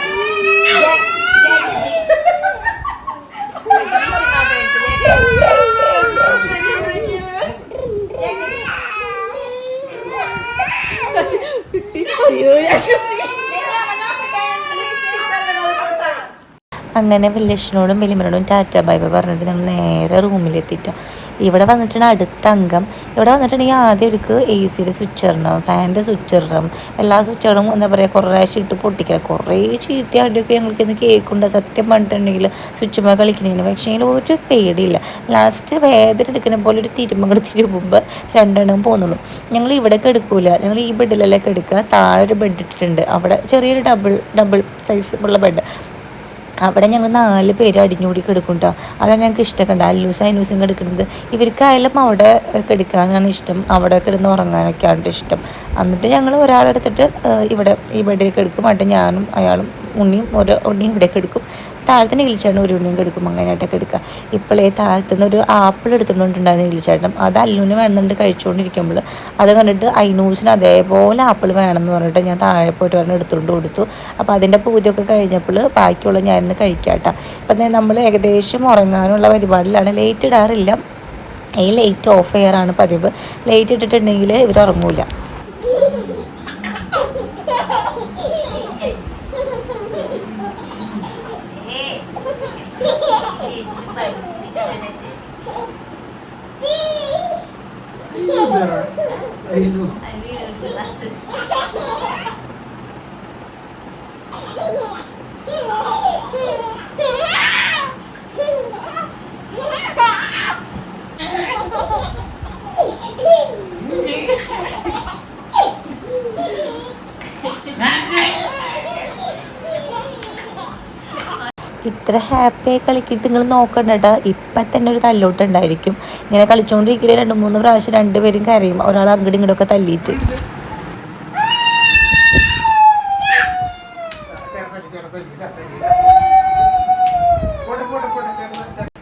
അയ്യോ അങ്ങനെ വല്യക്ഷനോടും വലിയമ്മനോടും ടാറ്റ ബൈബ പറഞ്ഞിട്ട് ഞങ്ങൾ നേരെ റൂമിലെത്തിയിട്ട് ഇവിടെ വന്നിട്ടാണ് അടുത്ത അംഗം. ഇവിടെ വന്നിട്ടുണ്ടെങ്കിൽ ആദ്യം എടുക്ക് എ സിയുടെ സ്വിച്ച് ഇടണം ഫാനിന്റെ സ്വിച്ച് ഇടണം. എല്ലാ സ്വിച്ചുകളും എന്താ പറയുക കുറേ ഇട്ട് പൊട്ടിക്കണം. കുറേ ചീത്ത അടിയൊക്കെ ഞങ്ങൾക്ക് ഇന്ന് കേൾക്കുണ്ട് സത്യം പറഞ്ഞിട്ടുണ്ടെങ്കിൽ സ്വിച്ചുമ്മ കളിക്കണേന് പക്ഷേ ഒരു പേടിയില്ല. ലാസ്റ്റ് വേദന എടുക്കുന്ന പോലെ ഒരു തിരുമ്പങ്ങൾ തിരുമ്പുമ്പോൾ രണ്ടെണ്ണം പോകുന്നുള്ളൂ ഞങ്ങൾ ഇവിടെ എടുക്കൂല. ഞങ്ങൾ ഈ ബെഡിലൊക്കെ എടുക്കുക താഴെ ഒരു ബെഡ് ഇട്ടിട്ടുണ്ട്. അവിടെ ചെറിയൊരു ഡബിൾ ഡബിൾ സൈസ് ഉള്ള ബെഡ് അവിടെ ഞങ്ങൾ നാല് പേര് അടിഞ്ഞുകൂടി കിടക്കും കേട്ടോ അതാണ് ഞങ്ങൾക്ക് ഇഷ്ടമൊക്കെ അല്ലൂസും അനൂസും കിടക്കുന്നത് ഇവർക്കായാലും അവിടെ കിടക്കാനാണ് ഇഷ്ടം. അവിടെ കിടന്ന് ഉറങ്ങാനൊക്കെയാണ് ഇഷ്ടം. എന്നിട്ട് ഞങ്ങൾ ഒരാളെടുത്തിട്ട് ഇവിടെ ഈ ബെഡിൽ കിടക്കും എന്നിട്ട് ഞാനും അയാളും ഉണ്ണിയും ഒരു ഉണ്ണിയും ഇവിടെ എടുക്കും. താഴത്തിന് കിളിച്ചേട്ടൻ ഒരു ഉണ്ണിയും എടുക്കും. അങ്ങനെയായിട്ടൊക്കെ എടുക്കുക. ഇപ്പോഴേ താഴത്തുനിന്ന് ഒരു ആപ്പിൾ എടുത്തുകൊണ്ടുണ്ടായിരുന്നു കിളിച്ചേട്ടൻ അത് അല്ലൂന് വേണമെന്നുണ്ട് കഴിച്ചുകൊണ്ടിരിക്കുമ്പോൾ. അത് കണ്ടിട്ട് ഐനൂസിന് അതേപോലെ ആപ്പിൾ വേണമെന്ന് പറഞ്ഞിട്ട് ഞാൻ താഴെ പോയിട്ട് പറഞ്ഞ് എടുത്തുകൊണ്ട് കൊടുത്തു. അപ്പോൾ അതിന്റെ പൂജയൊക്കെ കഴിഞ്ഞപ്പോൾ ബാക്കിയുള്ള ഞാനിന്ന് കഴിക്കാട്ടോ. ഇപ്പം നമ്മൾ ഏകദേശം ഉറങ്ങാനുള്ള പരിപാടിയിലാണ്. ലേറ്റ് ഇടാറില്ല. ഈ ലൈറ്റ് ഓഫ് ചെയ്യാറാണ് പതിവ്. ലൈറ്റ് ഇട്ടിട്ടുണ്ടെങ്കിൽ ഇവർ ayun o. Nanti! ഇത്ര ഹാപ്പി ആയി കളിക്കിട്ട് നിങ്ങൾ നോക്കണ്ട കേട്ടോ ഇപ്പം തന്നെ ഒരു തല്ലോട്ടുണ്ടായിരിക്കും ഇങ്ങനെ കളിച്ചുകൊണ്ടിരിക്കണേ രണ്ട് മൂന്ന് പ്രാവശ്യം രണ്ടുപേരും കരയും. ഒരാൾ അങ്ങോട്ടും ഇങ്ങോട്ടൊക്കെ തല്ലിയിട്ട്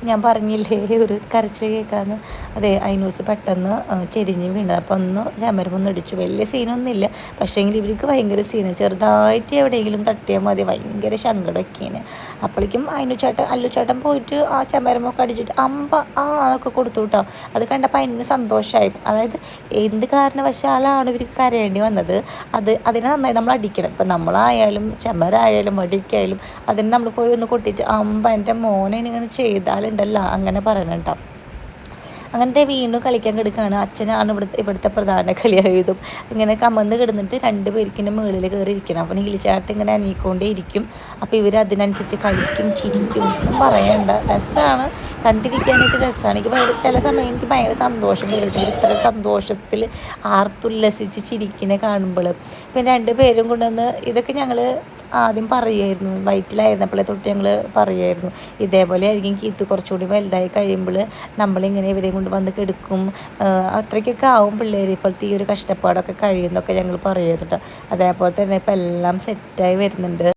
ഞാൻ പറഞ്ഞില്ലേ ഒരു കരച്ചിൽ കേൾക്കാന്ന് അതെ അയിനൂസ് പെട്ടെന്ന് ചെരിഞ്ഞ് വീണത്. അപ്പം ഒന്ന് ചമരമൊന്നും ഇടിച്ചു. വലിയ സീനൊന്നുമില്ല. പക്ഷേങ്കിൽ ഇവർക്ക് ഭയങ്കര സീന. ചെറുതായിട്ട് എവിടെയെങ്കിലും തട്ടിയാൽ മതി. ഭയങ്കര സങ്കടമൊക്കെയാണ് അപ്പോഴേക്കും അയിനു ചേട്ടൻ അല്ലു ചേട്ടൻ പോയിട്ട് ആ ചമരമൊക്കെ അടിച്ചിട്ട് അമ്പ ആ അതൊക്കെ കൊടുത്തു കേട്ടോ അത് കണ്ടപ്പോൾ അതിന് സന്തോഷമായി അതായത് എന്ത് കാരണവശാലാണ് ഇവർക്ക് കരയേണ്ടി വന്നത്? അത് അതിനെ നന്നായി നമ്മൾ അടിക്കണം. ഇപ്പം നമ്മളായാലും ചമരായാലും അടിക്കായാലും അതിന് നമ്മൾ പോയി ഒന്ന് കൊട്ടിയിട്ട് അമ്പ എന്റെ മോനെ ഇങ്ങനെ ചെയ്താലുണ്ടല്ലോ. അങ്ങനെ പറയണം കേട്ടോ അങ്ങനത്തെ വീണ്ടും കളിക്കാൻ കിടക്കുകയാണ് അച്ഛനാണ് ഇവിടുത്തെ ഇവിടുത്തെ പ്രധാന കളിയായതും. ഇങ്ങനെ കമന്ന് കിടന്നിട്ട് രണ്ട് പേർക്കിന്റെ മുകളിൽ കയറി ഇരിക്കണം. അപ്പോൾ നീലിച്ചാട്ടം ഇങ്ങനെ അനങ്ങിക്കൊണ്ടേ ഇരിക്കും. അപ്പോൾ ഇവർ അതിനനുസരിച്ച് കളിക്കും ചിരിക്കും. ഒന്നും പറയണ്ട. രസമാണ് കണ്ടിരിക്കാനായിട്ട് രസമാണ് എനിക്ക് ഭയങ്കര ചില സമയം എനിക്ക് ഭയങ്കര സന്തോഷം വരും ഇത്ര സന്തോഷത്തിൽ ആർത്തുല്ലസിച്ച് ചിരിക്കണ കാണുമ്പോൾ പിന്നെ രണ്ട് പേരും കൊണ്ടുവന്ന് ഇതൊക്കെ ഞങ്ങൾ ആദ്യം പറയുമായിരുന്നു വയറ്റിലായിരുന്നപ്പോഴേ തൊട്ട് ഞങ്ങൾ പറയുമായിരുന്നു ഇതേപോലെ ആയിരിക്കും കീത്ത് കുറച്ചുകൂടി വലുതായി കഴിയുമ്പോൾ നമ്മളിങ്ങനെ ഇവരെ കൊണ്ട് വന്ന് കെടുക്കും. അത്രയ്ക്കൊക്കെ ആവും പിള്ളേർ ഇപ്പോഴത്തെ ഈ ഒരു കഷ്ടപ്പാടൊക്കെ കഴിയുന്നൊക്കെ ഞങ്ങൾ പറയുന്നുണ്ട് അതേപോലെ തന്നെ ഇപ്പം എല്ലാം സെറ്റായി വരുന്നുണ്ട്.